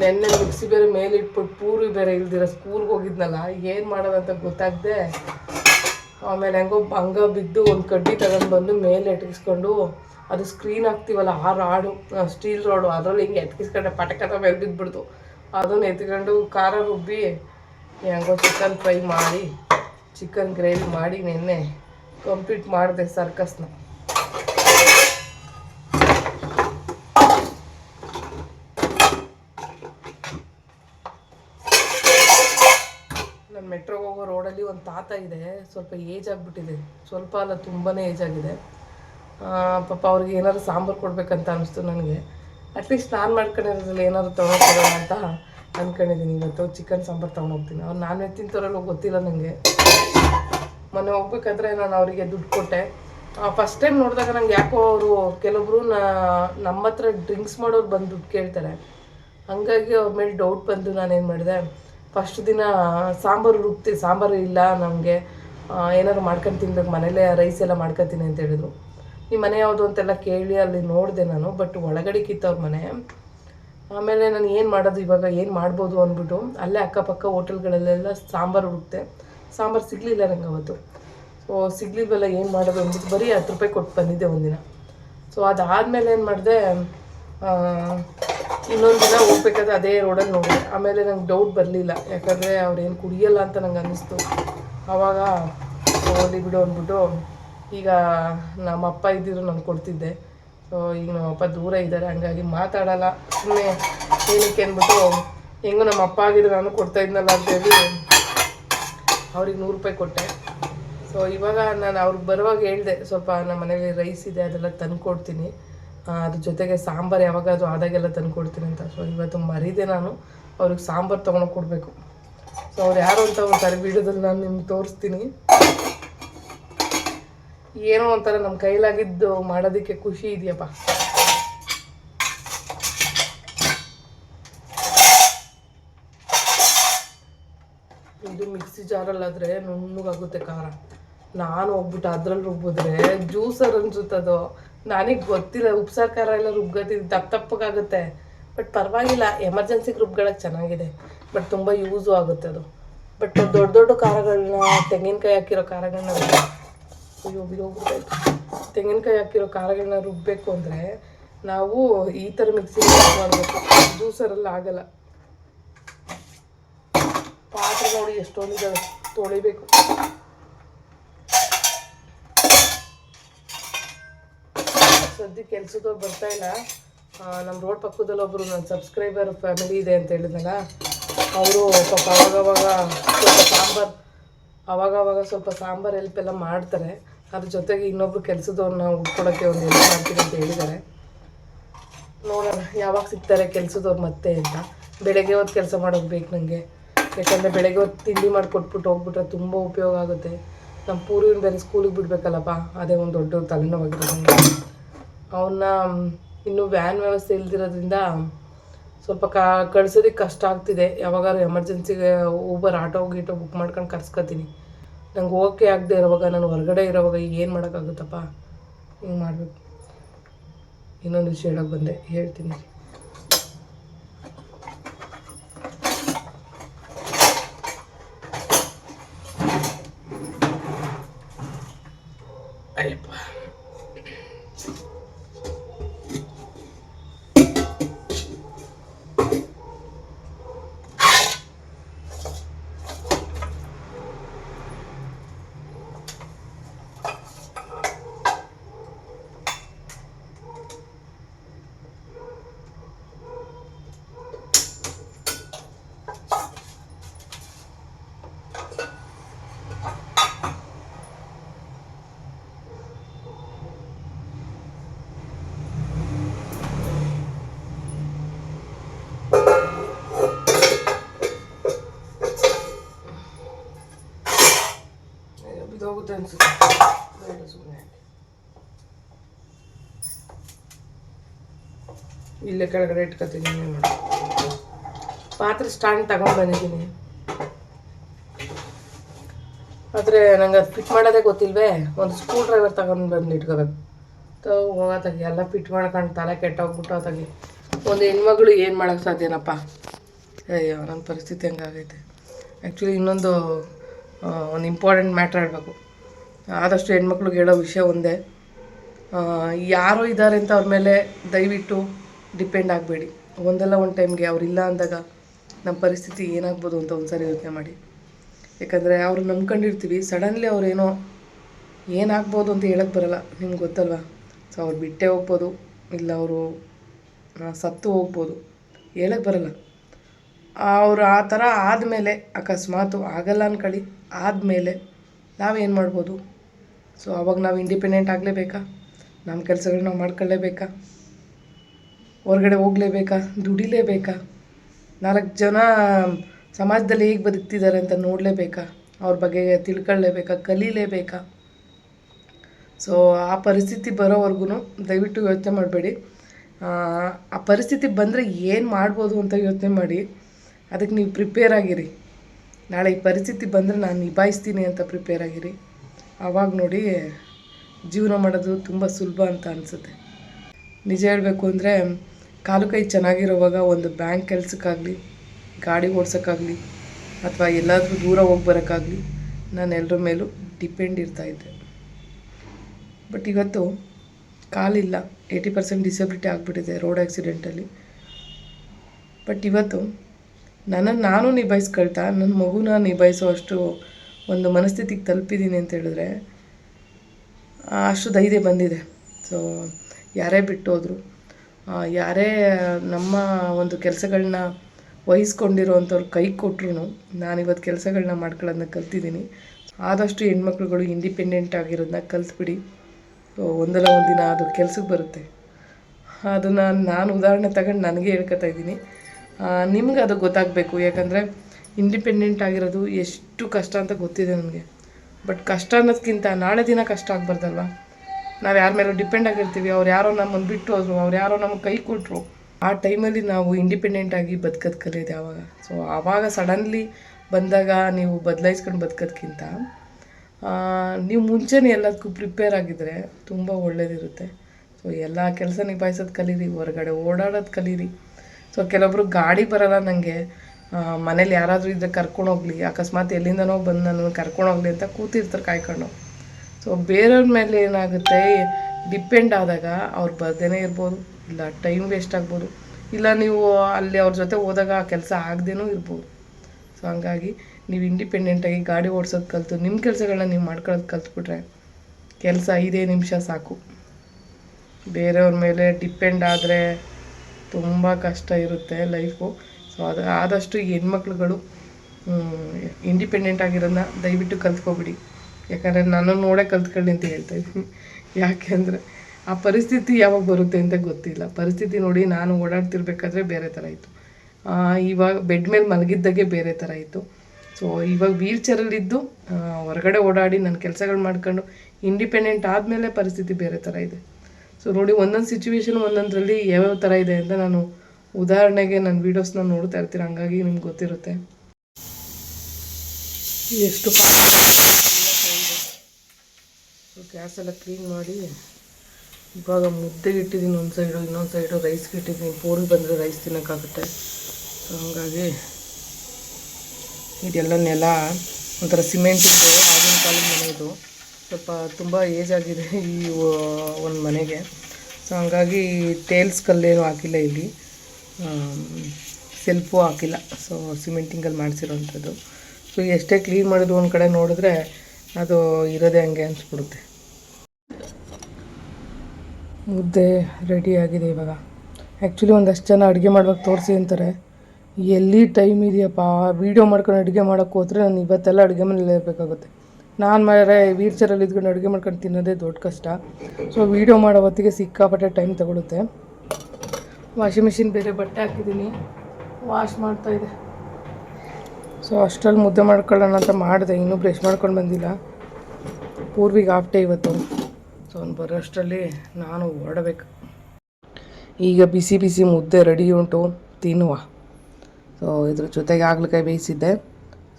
ನೆನ್ನೆ ಮಿಕ್ಸಿ ಬೇರೆ ಮೇಲೆ ಇಟ್ಬಿಟ್ಟು ಪೂರಿ ಬೇರೆ ಇಲ್ದಿರ ಸ್ಕೂಲ್ಗೆ ಹೋಗಿದ್ನಲ್ಲ, ಏನು ಮಾಡೋದಂತ ಗೊತ್ತಾಗದೆ. ಆಮೇಲೆ ಹೆಂಗೋ ಹಂಗ ಬಿದ್ದು ಒಂದು ಕಡ್ಡಿ ತಗೊಂಡು ಬಂದು ಮೇಲೆ ಎಟ್ಕಿಸ್ಕೊಂಡು ಅದು ಸ್ಕ್ರೀನ್ ಹಾಕ್ತೀವಲ್ಲ, ಆ ರಾಡು ಸ್ಟೀಲ್ ರಾಡು, ಅದರಲ್ಲಿ ಹಿಂಗೆ ಎತ್ಕಿಸ್ಕೊಂಡೆ ಪಟಕದ ಮೇಲೆ ಬಿದ್ದುಬಿಡ್ತು ಅದನ್ನು ಎತ್ಕೊಂಡು ಖಾರ ರುಬ್ಬಿ, ಹೆಂಗೋ ಚಿಕನ್ ಫ್ರೈ ಮಾಡಿ ಚಿಕನ್ ಗ್ರೇವಿ ಮಾಡಿ ನಿನ್ನೆ ಕಂಪ್ಲೀಟ್ ಮಾಡಿದೆ ಸರ್ಕಸ್ನ ನನ್ನ ಮೆಟ್ರೋಗೆ ಹೋಗೋ ರೋಡಲ್ಲಿ ಒಂದು ತಾತ ಇದೆ, ಸ್ವಲ್ಪ ಏಜ್ ಆಗಿಬಿಟ್ಟಿದೆ. ಸ್ವಲ್ಪ ಅಲ್ಲ ತುಂಬಾ ಏಜ್ ಆಗಿದೆ. ಪಾಪ ಅವ್ರಿಗೆ ಏನಾದ್ರು ಸಾಂಬಾರು ಕೊಡಬೇಕಂತ ಅನಿಸ್ತು ನನಗೆ. ಅಟ್ಲೀಸ್ಟ್ ನಾನು ಮಾಡ್ಕೊಂಡಿರೋದ್ರಲ್ಲಿ ಏನಾದ್ರು ತೊಗೊಂಡೋಗೋಣ ಅಂತ ಅಂದ್ಕೊಂಡಿದ್ದೀನಿ ಇವತ್ತು. ಚಿಕನ್ ಸಾಂಬಾರು ತೊಗೊಂಡೋಗ್ತೀನಿ ಅವ್ರು ನಾನ್ ವೆಜ್ ತಿಂತಾರಲ್ಲೋ ಗೊತ್ತಿಲ್ಲ ನನಗೆ ಮೊನ್ನೆ ಹೋಗ್ಬೇಕಾದ್ರೆ ನಾನು ಅವರಿಗೆ ದುಡ್ಡು ಕೊಟ್ಟೆ. ಫಸ್ಟ್ ಟೈಮ್ ನೋಡಿದಾಗ ನಂಗೆ ಯಾಕೋ ಅವರು ಕೆಲವೊಬ್ರು ನಮ್ಮ ಹತ್ರ ಡ್ರಿಂಕ್ಸ್ ಮಾಡೋರು ಬಂದು ದುಡ್ಡು ಕೇಳ್ತಾರೆ. ಹಂಗಾಗಿ ಅವ್ರ ಮೇಲೆ ಡೌಟ್ ಬಂದು ನಾನೇನು ಮಾಡಿದೆ ಫಸ್ಟ್ ದಿನ ಸಾಂಬಾರು ರುಬ್ತಿ ಸಾಂಬಾರು ಇಲ್ಲ ನಮಗೆ ಏನಾದ್ರು ಮಾಡ್ಕೊಂಡು ತಿನ್ಬೇಕು, ಮನೇಲೇ ರೈಸ್ ಎಲ್ಲ ಮಾಡ್ಕೊತೀನಿ ಅಂತ ಹೇಳಿದ್ರು. ನಿಮ್ಮ ಮನೆ ಯಾವುದು ಅಂತೆಲ್ಲ ಕೇಳಿ ಅಲ್ಲಿ ನೋಡಿದೆ ನಾನು ಬಟ್ ಒಳಗಡೆ ಕಿತ್ತವ್ರ ಮನೆ. ಆಮೇಲೆ ನಾನು ಏನು ಮಾಡೋದು, ಇವಾಗ ಏನು ಮಾಡ್ಬೋದು ಅಂದ್ಬಿಟ್ಟು ಅಲ್ಲೇ ಅಕ್ಕಪಕ್ಕ ಹೋಟೆಲ್ಗಳಲ್ಲೆಲ್ಲ ಸಾಂಬಾರು ಹುಡುಕ್ತೆ ಸಾಂಬಾರು ಸಿಗಲಿಲ್ಲ ನಂಗೆ ಅವತ್ತು. ಸೊ ಸಿಗ್ಲಿಲ್ವಲ್ಲ, ಏನು ಮಾಡೋದು ಅಂದ್ಬಿಟ್ಟು ಬರೀ ಹತ್ತು ರೂಪಾಯಿ ಕೊಟ್ಟು ಬಂದಿದ್ದೆ ಒಂದಿನ. ಸೊ ಅದಾದಮೇಲೆ ಏನು ಮಾಡಿದೆ ಇನ್ನೊಂದು ದಿನ ಹೋಗ್ಬೇಕಾದ್ರೆ ಅದೇ ರೋಡಲ್ಲಿ ನೋಡಿದೆ. ಆಮೇಲೆ ನಂಗೆ ಡೌಟ್ ಬರಲಿಲ್ಲ. ಯಾಕಂದರೆ ಅವ್ರೇನು ಕುಡಿಯಲ್ಲ ಅಂತ ನಂಗೆ ಅನ್ನಿಸ್ತು. ಆವಾಗ ಓದಿ ಬಿಡು ಅಂದ್ಬಿಟ್ಟು ಈಗ ನಮ್ಮ ಅಪ್ಪ ಇದ್ದಿದ್ರು ನಾನು ಕೊಡ್ತಿದ್ದೆ. ಸೊ ಈಗ ನಮ್ಮಪ್ಪ ದೂರ ಇದ್ದಾರೆ ಹಂಗಾಗಿ ಮಾತಾಡಲ್ಲ. ಸುಮ್ಮನೆ ಏನಕ್ಕೆ ಅಂದ್ಬಿಟ್ಟು ಹೆಂಗೂ ನಮ್ಮ ಅಪ್ಪ ಆಗಿದ್ರು ನಾನು ಕೊಡ್ತಾ ಇದ್ನಲ್ಲ ಅಂತೇಳಿ ಅವ್ರಿಗೆ ನೂರು ರೂಪಾಯಿ ಕೊಟ್ಟೆ. ಸೊ ಇವಾಗ ನಾನು ಅವ್ರಿಗೆ ಬರುವಾಗ ಹೇಳಿದೆ, ಸ್ವಲ್ಪ ನಮ್ಮ ಮನೇಲಿ ರೈಸ್ ಇದೆ, ಅದೆಲ್ಲ ತಂದು ಕೊಡ್ತೀನಿ ಅದ್ರ ಜೊತೆಗೆ ಸಾಂಬಾರು ಯಾವಾಗಾದ್ರೂ ಆದಾಗೆಲ್ಲ ತಂದು ಕೊಡ್ತೀನಿ ಅಂತ. ಸೊ ಇವತ್ತು ಮರಿದೆ ನಾನು. ಅವ್ರಿಗೆ ಸಾಂಬಾರು ತೊಗೊಂಡು ಕೊಡಬೇಕು. ಸೊ ಅವ್ರು ಯಾರು ಅಂತ ಒಂಥರ ವಿಡಿಯೋದಲ್ಲಿ ನಾನು ನಿಮ್ಗೆ ತೋರಿಸ್ತೀನಿ. ಏನೋ ಒಂಥರ ನಮ್ಮ ಕೈಲಾಗಿದ್ದು ಮಾಡೋದಕ್ಕೆ ಖುಷಿ ಇದೆಯಪ್ಪ. ಇದು ಮಿಕ್ಸಿ ಜಾರಲ್ಲಾದರೆ ನುಣ್ಣಗಾಗುತ್ತೆ ಖಾರ. ನಾನು ಹೋಗ್ಬಿಟ್ಟು ಅದ್ರಲ್ಲಿ ರುಬ್ಬಿದ್ರೆ ಜ್ಯೂಸರ್ ಅನ್ಸುತ್ತದು. ನನಗೆ ಗೊತ್ತಿಲ್ಲ ಉಪ್ಸಾರು ಖಾರ ಎಲ್ಲ ರುಬ್ಗತ್ತಿದ್ದು ದಪ್ಪ ತಪ್ಪಗಾಗುತ್ತೆ. ಬಟ್ ಪರವಾಗಿಲ್ಲ ಎಮರ್ಜೆನ್ಸಿಗೆ ರುಬ್ಗಳಕ್ಕೆ ಚೆನ್ನಾಗಿದೆ. ಬಟ್ ತುಂಬ ಯೂಸು ಆಗುತ್ತೆ ಅದು. ಬಟ್ ದೊಡ್ಡ ದೊಡ್ಡ ಖಾರಗಳನ್ನ ತೆಂಗಿನಕಾಯಿ ಹಾಕಿರೋ ಖಾರಗಳನ್ನ ಅಯ್ಯೋ ತೆಂಗಿನಕಾಯಿ ಹಾಕಿರೋ ಖಾರಗಳನ್ನ ರುಬ್ಬಬೇಕು ಅಂದರೆ ನಾವು ಈ ಥರ ಮಿಕ್ಸಿ ಮಾಡಬೇಕು. ಜ್ಯೂಸರಲ್ಲಿ ಆಗಲ್ಲ. ಪಾತ್ರೆ ನೋಡಿ ಎಷ್ಟೊಂದಿದ್ದಾವೆ ತೊಳಿಬೇಕು. ಸದ್ಯ ಕೆಲ್ಸದವ್ರು ಬರ್ತಾ ಇಲ್ಲ. ನಮ್ಮ ರೋಡ್ ಪಕ್ಕದಲ್ಲಿ ಒಬ್ಬರು ನನ್ನ ಸಬ್ಸ್ಕ್ರೈಬರ್ ಫ್ಯಾಮಿಲಿ ಇದೆ ಅಂತ ಹೇಳಿದ್ನಲ್ಲ, ಅವರು ಸ್ವಲ್ಪ ಅವಾಗವಾಗ ಸ್ವಲ್ಪ ಸಾಂಬಾರು, ಅವಾಗವಾಗ ಸ್ವಲ್ಪ ಸಾಂಬಾರು ಹೆಲ್ಪ್ ಎಲ್ಲ ಮಾಡ್ತಾರೆ. ಅದ್ರ ಜೊತೆಗೆ ಇನ್ನೊಬ್ರು ಕೆಲಸದವ್ರನ್ನ ಉಟ್ಕೊಳ್ಳೋಕ್ಕೆ ಒಂದು ಹೆಲ್ಪ್ ಮಾಡ್ತೀನಿ ಅಂತ ಹೇಳಿದ್ದಾರೆ. ನೋಡೋಣ, ಯಾವಾಗ ಸಿಗ್ತಾರೆ ಕೆಲಸದವ್ರು ಮತ್ತೆ ಅಂತ. ಬೆಳಗ್ಗೆ ಹೊತ್ತು ಕೆಲಸ ಮಾಡೋದು ಬೇಕು ನನಗೆ ಯಾಕಂದರೆ ಬೆಳಗ್ಗೆ ಹೊತ್ತು ತಿಂಡಿ ಮಾಡಿ ಕೊಟ್ಬಿಟ್ಟು ಹೋಗ್ಬಿಟ್ರೆ ತುಂಬ ಉಪಯೋಗ ಆಗುತ್ತೆ. ನಮ್ಮ ಪೂರ್ವಿನ ಬೇರೆ ಸ್ಕೂಲಿಗೆ ಬಿಡಬೇಕಲ್ಲಪ್ಪ, ಅದೇ ಒಂದು ದೊಡ್ಡ ತಲೆನೋವಾಗಿರೋದು ಅವನ್ನ ಇನ್ನೂ ವ್ಯಾನ್ ವ್ಯವಸ್ಥೆ ಇಲ್ದಿರೋದ್ರಿಂದ ಸ್ವಲ್ಪ ಕ ಕಳ್ಸೋದಕ್ಕೆ ಕಷ್ಟ ಆಗ್ತಿದೆ. ಯಾವಾಗಾದ್ರು ಎಮರ್ಜೆನ್ಸಿಗೆ ಊಬರ್ ಆಟೋ ಗೀಟೋ ಬುಕ್ ಮಾಡ್ಕೊಂಡು ಕರ್ಸ್ಕೊತೀನಿ. ನಂಗೆ ಓಕೆ ಆಗದೆ ಇರೋವಾಗ, ನಾನು ಹೊರಗಡೆ ಇರೋವಾಗ ಏನು ಮಾಡೋಕ್ಕಾಗುತ್ತಪ್ಪ? ಹಿಂಗೆ ಮಾಡಬೇಕು. ಇನ್ನೊಂದು ವಿಷಯ ಹೇಳೋಕೆ ಬಂದೆ. ಹೇಳ್ತೀನಿ ಅಯ್ಯಪ್ಪ ಅಯ್ಯೋ, ಬಿದ್ದೋಗುತ್ತೆ ಅನ್ಸುತ್ತೆ ಬೇಡ ಸುಮ್ಮನೆ ಇಲ್ಲೇ ಕೆಳಗಡೆ ಇಟ್ಕೊತೀನಿ ಪಾತ್ರೆ ಸ್ಟ್ಯಾಂಡ್ ತಗೊಂಡು ಬಂದಿದ್ದೀನಿ ಆದರೆ ನಂಗೆ ಅದು ಫಿಟ್ ಮಾಡೋದೇ ಗೊತ್ತಿಲ್ವೇ ಒಂದು ಸ್ಕ್ರೂ ಡ್ರೈವರ್ ತಗೊಂಡು ಬಂದು ಇಟ್ಕೋಬೇಕು ತೊ ಹೋಗತ್ತಾಗಿ ಎಲ್ಲ ಫಿಟ್ ಮಾಡ್ಕೊಂಡು ತಲೆ ಕೆಟ್ಟೋಗ್ಬಿಟ್ಟು ಅತ್ತಾಗಿ ಒಂದು ಹೆಣ್ಮಗಳು ಏನು ಮಾಡೋಕ್ಕೆ ಸಾಧ್ಯನಪ್ಪ ಅಯ್ಯೋ ನನ್ನ ಪರಿಸ್ಥಿತಿ ಹೆಂಗಾಗೈತೆ ಆ್ಯಕ್ಚುಲಿ ಇನ್ನೊಂದು ಒಂದು ಇಂಪಾರ್ಟೆಂಟ್ ಮ್ಯಾಟ್ರ್ ಹೇಳಬೇಕು ಆದಷ್ಟು ಹೆಣ್ಮಕ್ಳಿಗೆ ಹೇಳೋ ವಿಷಯ ಒಂದೇ. ಯಾರೋ ಇದ್ದಾರೆ ಅಂತ ಅವ್ರ ಮೇಲೆ ದಯವಿಟ್ಟು ಡಿಪೆಂಡ್ ಆಗಬೇಡಿ. ಒಂದಲ್ಲ ಒಂದು ಟೈಮ್ಗೆ ಅವ್ರಿಲ್ಲ ಅಂದಾಗ ನಮ್ಮ ಪರಿಸ್ಥಿತಿ ಏನಾಗ್ಬೋದು ಅಂತ ಒಂದ್ಸರಿ ಯೋಚನೆ ಮಾಡಿ. ಯಾಕಂದರೆ ಅವ್ರು ನಂಬ್ಕೊಂಡಿರ್ತೀವಿ ಸಡನ್ಲಿ ಅವ್ರೇನೋ ಏನಾಗ್ಬೋದು ಅಂತ ಹೇಳಕ್ಕೆ ಬರಲ್ಲ. ನಿಮ್ಗೆ ಗೊತ್ತಲ್ವಾ? ಸೊ ಅವ್ರು ಬಿಟ್ಟೇ ಹೋಗ್ಬೋದು, ಇಲ್ಲ ಅವರು ಸತ್ತು ಹೋಗ್ಬೋದು. ಹೇಳಕ್ಕೆ ಬರಲ್ಲ. ಅವ್ರು ಆ ಥರ ಆದಮೇಲೆ ಅಕಸ್ಮಾತು ಆಗಲ್ಲ ಅನ್ಕೊಳ್ಳಿ. ಆದಮೇಲೆ ನಾವೇನು ಮಾಡ್ಬೋದು? ಸೊ ಅವಾಗ ನಾವು ಇಂಡಿಪೆಂಡೆಂಟ್ ಆಗಲೇಬೇಕಾ? ನಮ್ಮ ಕೆಲಸಗಳು ನಾವು ಮಾಡ್ಕೊಳ್ಳೇಬೇಕಾ? ಹೊರಗಡೆ ಹೋಗಲೇಬೇಕಾ? ದುಡಿಲೇಬೇಕಾ? ನಾಲ್ಕು ಜನ ಸಮಾಜದಲ್ಲಿ ಹೇಗೆ ಬದುಕ್ತಿದ್ದಾರೆ ಅಂತ ನೋಡಲೇಬೇಕಾ? ಅವ್ರ ಬಗ್ಗೆ ತಿಳ್ಕೊಳ್ಳೇಬೇಕಾ? ಕಲೀಲೇಬೇಕಾ? ಸೊ ಆ ಪರಿಸ್ಥಿತಿ ಬರೋವರೆಗೂ ದಯವಿಟ್ಟು ಯೋಚನೆ ಮಾಡಬೇಡಿ. ಆ ಪರಿಸ್ಥಿತಿ ಬಂದರೆ ಏನು ಮಾಡ್ಬೋದು ಅಂತ ಯೋಚನೆ ಮಾಡಿ. ಅದಕ್ಕೆ ನೀವು ಪ್ರಿಪೇರ್ ಆಗಿರಿ. ನಾಳೆ ಈ ಪರಿಸ್ಥಿತಿ ಬಂದರೆ ನಾನು ನಿಭಾಯಿಸ್ತೀನಿ ಅಂತ ಪ್ರಿಪೇರ್ ಆಗಿರಿ. ಆವಾಗ ನೋಡಿ ಜೀವನ ಮಾಡೋದು ತುಂಬ ಸುಲಭ ಅಂತ ಅನಿಸುತ್ತೆ. ನಿಜ ಹೇಳಬೇಕು ಅಂದರೆ ಕಾಲು ಕೈ ಚೆನ್ನಾಗಿರೋವಾಗ ಒಂದು ಬ್ಯಾಂಕ್ ಕೆಲಸಕ್ಕಾಗಲಿ, ಗಾಡಿ ಓಡ್ಸೋಕ್ಕಾಗಲಿ, ಅಥವಾ ಎಲ್ಲಾದರೂ ದೂರ ಹೋಗಿ ಬರೋಕ್ಕಾಗಲಿ ನಾನು ಎಲ್ಲರ ಮೇಲೂ ಡಿಪೆಂಡ್ ಇರ್ತಾಯಿದ್ದೆ ಬಟ್ ಇವತ್ತು ಕಾಲಿಲ್ಲ ಏಯ್ಟಿ ಪರ್ಸೆಂಟ್ ಡಿಸಬಿಲಿಟಿ ಆಗಿಬಿಟ್ಟಿದೆ ರೋಡ್ ಆ್ಯಕ್ಸಿಡೆಂಟಲ್ಲಿ ಬಟ್ ಇವತ್ತು ನನ್ನನ್ನು ನಾನು ನಿಭಾಯಿಸ್ಕೊಳ್ತಾ, ನನ್ನ ಮಗುನ ನಿಭಾಯಿಸೋ ಅಷ್ಟು ಒಂದು ಮನಸ್ಥಿತಿಗೆ ತಲುಪಿದ್ದೀನಿ ಅಂತ ಹೇಳಿದ್ರೆ ಅಷ್ಟು ಧೈರ್ಯ ಬಂದಿದೆ. ಸೊ ಯಾರೇ ಬಿಟ್ಟೋದ್ರು ಯಾರೇ ನಮ್ಮ ಒಂದು ಕೆಲಸಗಳನ್ನ ವಹಿಸ್ಕೊಂಡಿರೋವಂಥವ್ರು ಕೈ ಕೊಟ್ಟರು ನಾನಿವತ್ತು ಕೆಲಸಗಳನ್ನ ಮಾಡ್ಕೊಳ್ಳೋದನ್ನ ಕಲ್ತಿದ್ದೀನಿ. ಆದಷ್ಟು ಹೆಣ್ಮಕ್ಳುಗಳು ಇಂಡಿಪೆಂಡೆಂಟ್ ಆಗಿರೋದನ್ನ ಕಲ್ತ್ಬಿಡಿ. ಸೊ ಒಂದಲ್ಲ ದಿನ ಅದು ಕೆಲ್ಸಕ್ಕೆ ಬರುತ್ತೆ. ಅದನ್ನು ನಾನು ಉದಾಹರಣೆ ತಗೊಂಡು ನನಗೆ ಹೇಳ್ಕೊತಾ ಇದ್ದೀನಿ. ನಿಮ್ಗೆ ಅದು ಗೊತ್ತಾಗಬೇಕು. ಯಾಕಂದರೆ ಇಂಡಿಪೆಂಡೆಂಟ್ ಆಗಿರೋದು ಎಷ್ಟು ಕಷ್ಟ ಅಂತ ಗೊತ್ತಿದೆ ನನಗೆ ಬಟ್ ಕಷ್ಟ ಅನ್ನೋದಕ್ಕಿಂತ ನಾಳೆ ದಿನ ಕಷ್ಟ ಆಗಬಾರ್ದಲ್ವ? ನಾವು ಯಾರ ಮೇಲೂ ಡಿಪೆಂಡ್ ಆಗಿರ್ತೀವಿ. ಅವ್ರು ಯಾರೋ ನಮ್ಮನ್ನು ಬಿಟ್ಟು ಹೋದ್ರು, ಅವ್ರು ಯಾರೋ ನಮಗೆ ಕೈ ಕೊಟ್ಟರು ಆ ಟೈಮಲ್ಲಿ ನಾವು ಇಂಡಿಪೆಂಡೆಂಟ್ ಆಗಿ ಬದುಕೋದು ಕಲಿಯೋದು ಯಾವಾಗ? ಸೊ ಆವಾಗ ಸಡನ್ಲಿ ಬಂದಾಗ ನೀವು ಬದಲಾಯಿಸ್ಕೊಂಡು ಬದುಕೋದ್ಕಿಂತ ನೀವು ಮುಂಚೆನೇ ಎಲ್ಲದಕ್ಕೂ ಪ್ರಿಪೇರ್ ಆಗಿದ್ದರೆ ತುಂಬ ಒಳ್ಳೆಯದಿರುತ್ತೆ ಸೊ ಎಲ್ಲ ಕೆಲಸ ನಿಭಾಯಿಸೋದು ಕಲೀರಿ, ಹೊರಗಡೆ ಓಡಾಡೋದು ಕಲೀರಿ. ಸೊ ಕೆಲವೊಬ್ರು ಗಾಡಿ ಬರಲ್ಲ ನನಗೆ ಮನೇಲಿ ಯಾರಾದರೂ ಇದ್ದರೆ ಕರ್ಕೊಂಡೋಗ್ಲಿ ಅಕಸ್ಮಾತ್ ಎಲ್ಲಿಂದನೋ ಬಂದು ನನ್ನ ಕರ್ಕೊಂಡೋಗ್ಲಿ ಅಂತ ಕೂತಿರ್ತಾರೆ ಕಾಯ್ಕೊಂಡು. ಸೊ ಬೇರೆಯವ್ರ ಮೇಲೆ ಏನಾಗುತ್ತೆ ಡಿಪೆಂಡ್ ಆದಾಗ ಅವ್ರು ಬರ್ದೇನೆ ಇರ್ಬೋದು, ಇಲ್ಲ ಟೈಮ್ ವೇಸ್ಟ್ ಆಗ್ಬೋದು, ಇಲ್ಲ ನೀವು ಅಲ್ಲಿ ಅವ್ರ ಜೊತೆ ಹೋದಾಗ ಆ ಕೆಲಸ ಆಗದೇನೂ ಇರ್ಬೋದು. ಸೊ ಹಂಗಾಗಿ ನೀವು ಇಂಡಿಪೆಂಡೆಂಟಾಗಿ ಗಾಡಿ ಓಡಿಸೋದು ಕಲಿತು ನಿಮ್ಮ ಕೆಲಸಗಳನ್ನ ನೀವು ಮಾಡ್ಕೊಳ್ಳೋದು ಕಲ್ತ್ಬಿಟ್ರೆ ಕೆಲಸ ಐದೇ ನಿಮಿಷ ಸಾಕು. ಬೇರೆಯವ್ರ ಮೇಲೆ ಡಿಪೆಂಡ್ ಆದರೆ ತುಂಬ ಕಷ್ಟ ಇರುತ್ತೆ ಲೈಫು. ಸೊ ಅದು ಆದಷ್ಟು ಹೆಣ್ಮಕ್ಳುಗಳು ಇಂಡಿಪೆಂಡೆಂಟ್ ಆಗಿರೋದನ್ನ ದಯವಿಟ್ಟು ಕಲ್ತ್ಕೊಬಿಡಿ. ಯಾಕಂದರೆ ನಾನು ನೋಡೇ ಕಲ್ತ್ಕೊಳ್ಳಿ ಅಂತ ಹೇಳ್ತಾ ಇದ್ದೀನಿ. ಯಾಕೆ ಅಂದರೆ, ಆ ಪರಿಸ್ಥಿತಿ ಯಾವಾಗ ಬರುತ್ತೆ ಅಂತ ಗೊತ್ತಿಲ್ಲ. ಪರಿಸ್ಥಿತಿ ನೋಡಿ ನಾನು ಓಡಾಡ್ತಿರ್ಬೇಕಾದ್ರೆ ಬೇರೆ ಥರ ಇತ್ತು. ಇವಾಗ ಬೆಡ್ ಮೇಲೆ ಮಲಗಿದ್ದಾಗೆ ಬೇರೆ ಥರ ಇತ್ತು. ಸೊ ಇವಾಗ ವೀಲ್ ಚೇರಲ್ಲಿದ್ದು ಹೊರಗಡೆ ಓಡಾಡಿ ನನ್ನ ಕೆಲಸಗಳು ಮಾಡ್ಕೊಂಡು ಇಂಡಿಪೆಂಡೆಂಟ್ ಆದಮೇಲೆ ಪರಿಸ್ಥಿತಿ ಬೇರೆ ಥರ ಇದೆ. ಸೊ ನೋಡಿ, ಒಂದೊಂದು ಸಿಚುವೇಶನ್ ಒಂದೊಂದರಲ್ಲಿ ಯಾವ್ಯಾವ ಥರ ಇದೆ ಅಂತ ನಾನು ಉದಾಹರಣೆಗೆ ನನ್ನ ವೀಡಿಯೋಸ್ನ ನೋಡ್ತಾ ಇರ್ತೀನಿ ಹಂಗಾಗಿ ನಿಮ್ಗೆ ಗೊತ್ತಿರುತ್ತೆ. ಎಷ್ಟು ಗ್ಯಾಸ್ ಎಲ್ಲ ಕ್ಲೀನ್ ಮಾಡಿ, ಇವಾಗ ಮುದ್ದೆ ಇಟ್ಟಿದ್ದೀನಿ ಒಂದು ಸೈಡು ಇನ್ನೊಂದು ಸೈಡು ರೈಸ್ಗೆ ಇಟ್ಟಿದ್ದೀನಿ. ಪೂರಿ ಬಂದರೆ ರೈಸ್ ತಿನ್ನೋಕ್ಕಾಗುತ್ತೆ. ಸೊ ಹಂಗಾಗಿ ಇದೆಲ್ಲ ನೆಲ, ಒಂಥರ ಸಿಮೆಂಟಿಂದು ಆಗಿನ ಕಾಲದ ಮನೆ ಇದು. ಸ್ವಲ್ಪ ತುಂಬ ಏಜ್ ಆಗಿದೆ ಈ ಒಂದು ಮನೆಗೆ. ಸೊ ಹಂಗಾಗಿ ಟೇಲ್ಸ್ ಕಲ್ಲೇನು ಹಾಕಿಲ್ಲ ಇಲ್ಲಿ. ಸೆಲ್ಫು ಹಾಕಿಲ್ಲ. ಸೊ ಸಿಮೆಂಟಿಂಗಲ್ಲಿ ಮಾಡಿಸಿರೋವಂಥದ್ದು ಸೊ ಎಷ್ಟೇ ಕ್ಲೀನ್ ಮಾಡಿದ್ರು ಒಂದು ಕಡೆ ನೋಡಿದ್ರೆ ಅದು ಇರೋದೇ ಹಂಗೆ ಅನಿಸ್ಬಿಡುತ್ತೆ. ಮುದ್ದೆ ರೆಡಿ ಆಗಿದೆ ಇವಾಗ. ಆ್ಯಕ್ಚುಲಿ ಒಂದಷ್ಟು ಜನ ಅಡುಗೆ ಮಾಡ್ಬೇಕು ತೋರಿಸಿ ಅಂತಾರೆ. ಎಲ್ಲಿ ಟೈಮ್ ಇದೆಯಪ್ಪ? ವೀಡಿಯೋ ಮಾಡ್ಕೊಂಡು ಅಡುಗೆ ಮಾಡೋಕ್ಕೆ ಹೋದ್ರೆ ನಾನು ಇವತ್ತೆಲ್ಲ ಅಡುಗೆ ಮನೇಲಿ ಇರಬೇಕಾಗುತ್ತೆ. ನಾನು ಮಾರೇ ವೀಲ್ ಚೇರಲ್ಲಿ ಇದ್ಕೊಂಡು ಅಡುಗೆ ಮಾಡ್ಕೊಂಡು ತಿನ್ನೋದೇ ದೊಡ್ಡ ಕಷ್ಟ. ಸೊ ವೀಡಿಯೋ ಮಾಡೋ ಹೊತ್ತಿಗೆ ಸಿಕ್ಕಾಪಟ್ಟೆ ಟೈಮ್ ತಗೊಳುತ್ತೆ. ವಾಷಿಂಗ್ ಮಿಷಿನ್ ಬೇರೆ ಬಟ್ಟೆ ಹಾಕಿದ್ದೀನಿ ವಾಶ್ ಮಾಡ್ತಾ ಇದೆ. ಸೊ ಅಷ್ಟರಲ್ಲಿ ಮುದ್ದೆ ಮಾಡ್ಕೊಳ್ಳೋಣ ಅಂತ ಮಾಡಿದೆ. ಇನ್ನೂ ಬ್ರಷ್ ಮಾಡ್ಕೊಂಡು ಬಂದಿಲ್ಲ. ಪೂರ್ವಿಗೆ ಡೇ ಇವತ್ತು. ಸೊ ಅವ್ನು ಬರೋಷ್ಟರಲ್ಲಿ ನಾನು ಹೊರಡಬೇಕು. ಈಗ ಬಿಸಿ ಬಿಸಿ ಮುದ್ದೆ ರೆಡಿ ಉಂಟು. ತಿನ್ನುವ. ಸೊ ಇದ್ರ ಜೊತೆಗೆ ಹಾಗಲಕಾಯಿ ಬೇಯಿಸಿದ್ದೆ.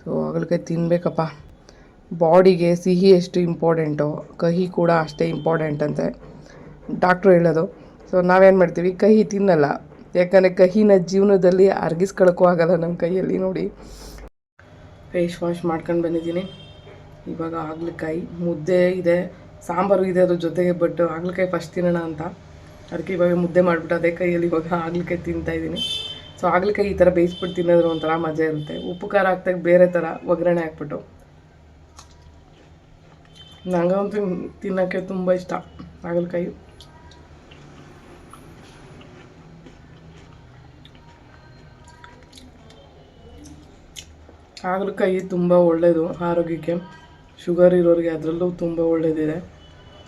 ಸೊ ಹಾಗಲಕಾಯಿ ತಿನ್ನಬೇಕಪ್ಪ ಬಾಡಿಗೆ ಸಿಹಿ ಎಷ್ಟು ಇಂಪಾರ್ಟೆಂಟು, ಕಹಿ ಕೂಡ ಅಷ್ಟೇ ಇಂಪಾರ್ಟೆಂಟ್ ಅಂತೆ. ಡಾಕ್ಟ್ರು ಹೇಳೋದು. ಸೊ ನಾವೇನು ಮಾಡ್ತೀವಿ? ಕಹಿ ತಿನ್ನಲ್ಲ. ಯಾಕಂದರೆ ಕಹಿನ ಜೀವನದಲ್ಲಿ ಅರ್ಗಿಸ್ಕೊಳಕ್ಕೂ ಆಗಲ್ಲ ನಮ್ಮ ಕೈಯಲ್ಲಿ, ನೋಡಿ. ಫೇಸ್ ವಾಶ್ ಮಾಡ್ಕೊಂಡು ಬಂದಿದ್ದೀನಿ. ಇವಾಗ ಹಾಗಲಕಾಯಿ, ಮುದ್ದೆ ಇದೆ. ಸಾಂಬಾರು ಇದೆ ಅದ್ರ ಜೊತೆಗೆ ಬಟ್ ಹಾಗಲಕಾಯಿ ಫಸ್ಟ್ ತಿನ್ನೋಣ ಅಂತ. ಅದಕ್ಕೆ ಇವಾಗ ಮುದ್ದೆ ಮಾಡಿಬಿಟ್ಟು ಅದೇ ಕೈಯಲ್ಲಿ ಇವಾಗ ಹಾಗಲಕಾಯಿ ತಿಂತಾ ಇದ್ದೀನಿ. ಸೊ ಹಾಗಲಕಾಯಿ ಈ ಥರ ಬೇಯಿಸ್ಬಿಟ್ಟು ತಿನ್ನೋದ್ರ ಒಂಥರ ಮಜಾ ಇರುತ್ತೆ. ಉಪ್ಪು ಖಾರ ಹಾಕ್ದಾಗ ಬೇರೆ ಥರ ಒಗ್ಗರಣೆ ಹಾಕ್ಬಿಟ್ಟು. ನಂಗಂತೂ ತಿನ್ನೋಕ್ಕೆ ತುಂಬ ಇಷ್ಟ, ಹಾಗಲಕಾಯಿ. ಹಾಗಲಕಾಯಿ ತುಂಬ ಒಳ್ಳೆಯದು ಆರೋಗ್ಯಕ್ಕೆ. ಶುಗರ್ ಇರೋರಿಗೆ ಅದರಲ್ಲೂ ತುಂಬ ಒಳ್ಳೆಯದಿದೆ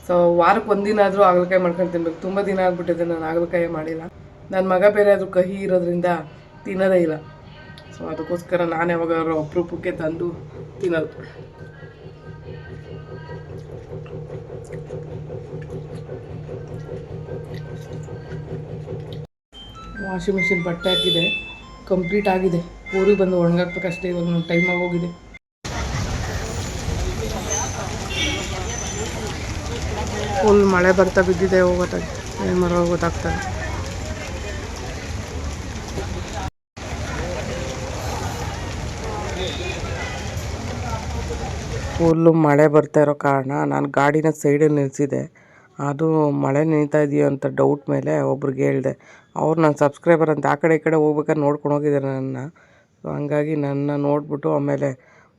ಸೊ ವಾರಕ್ಕೆ ಒಂದಿನ ಆದರೂ ಹಾಗಲಕಾಯಿ ಮಾಡ್ಕೊಂಡು ತಿನ್ಬೇಕು. ತುಂಬ ದಿನ ಆಗಿಬಿಟ್ಟಿದೆ, ನಾನು ಹಾಗಲಕಾಯಿ ಮಾಡಿಲ್ಲ. ನನ್ನ ಮಗ ಬೇರೆ ಆದರೂ ಕಹಿ ಇರೋದ್ರಿಂದ ತಿನ್ನೋದೇ ಇಲ್ಲ. ಸೊ ಅದಕ್ಕೋಸ್ಕರ ನಾನು ಯಾವಾಗಾದ್ರೂ ಅಪರೂಪಕ್ಕೆ ತಂದು ತಿನ್ನೋದು ವಾಷಿಂಗ್ ಮಿಷಿನ್ ಬಟ್ಟೆ ಹಾಕಿದೆ. ಕಂಪ್ಲೀಟ್ ಆಗಿದೆ. ಊರಿಗೆ ಬಂದು ಒಣಗಾಕ್ಬೇಕಷ್ಟೇ ಇವಾಗ ನನ್ನ ಟೈಮ್ ಆಗೋಗಿದೆ. ಫುಲ್ ಮಳೆ ಬರ್ತಾ ಬಿದ್ದಿದೆ ಹೋಗೋತಾಗ ಏನು ಮಾಡೋ ಗೊತ್ತಾಗ್ತದೆ ಫುಲ್ಲು ಮಳೆ ಬರ್ತಾ ಇರೋ ಕಾರಣ ನಾನು ಗಾಡಿನ ಸೈಡಲ್ಲಿ ನಿಲ್ಲಿಸಿದೆ ಅದು ಮಳೆ ನಿಂತಾ ಇದೆಯೋ ಅಂತ ಡೌಟ್ ಮೇಲೆ ಒಬ್ರಿಗೆ ಹೇಳಿದೆ, ಅವ್ರು ನನ್ನ ಸಬ್ಸ್ಕ್ರೈಬರ್ ಅಂತ ಆ ಕಡೆ ಈ ಕಡೆ ಹೋಗ್ಬೇಕಾದ್ರೆ ನೋಡ್ಕೊಂಡು ಹೋಗಿದ್ದಾರೆ ನನ್ನ. ಸೊ ಹಂಗಾಗಿ ನನ್ನ ನೋಡಿಬಿಟ್ಟು ಆಮೇಲೆ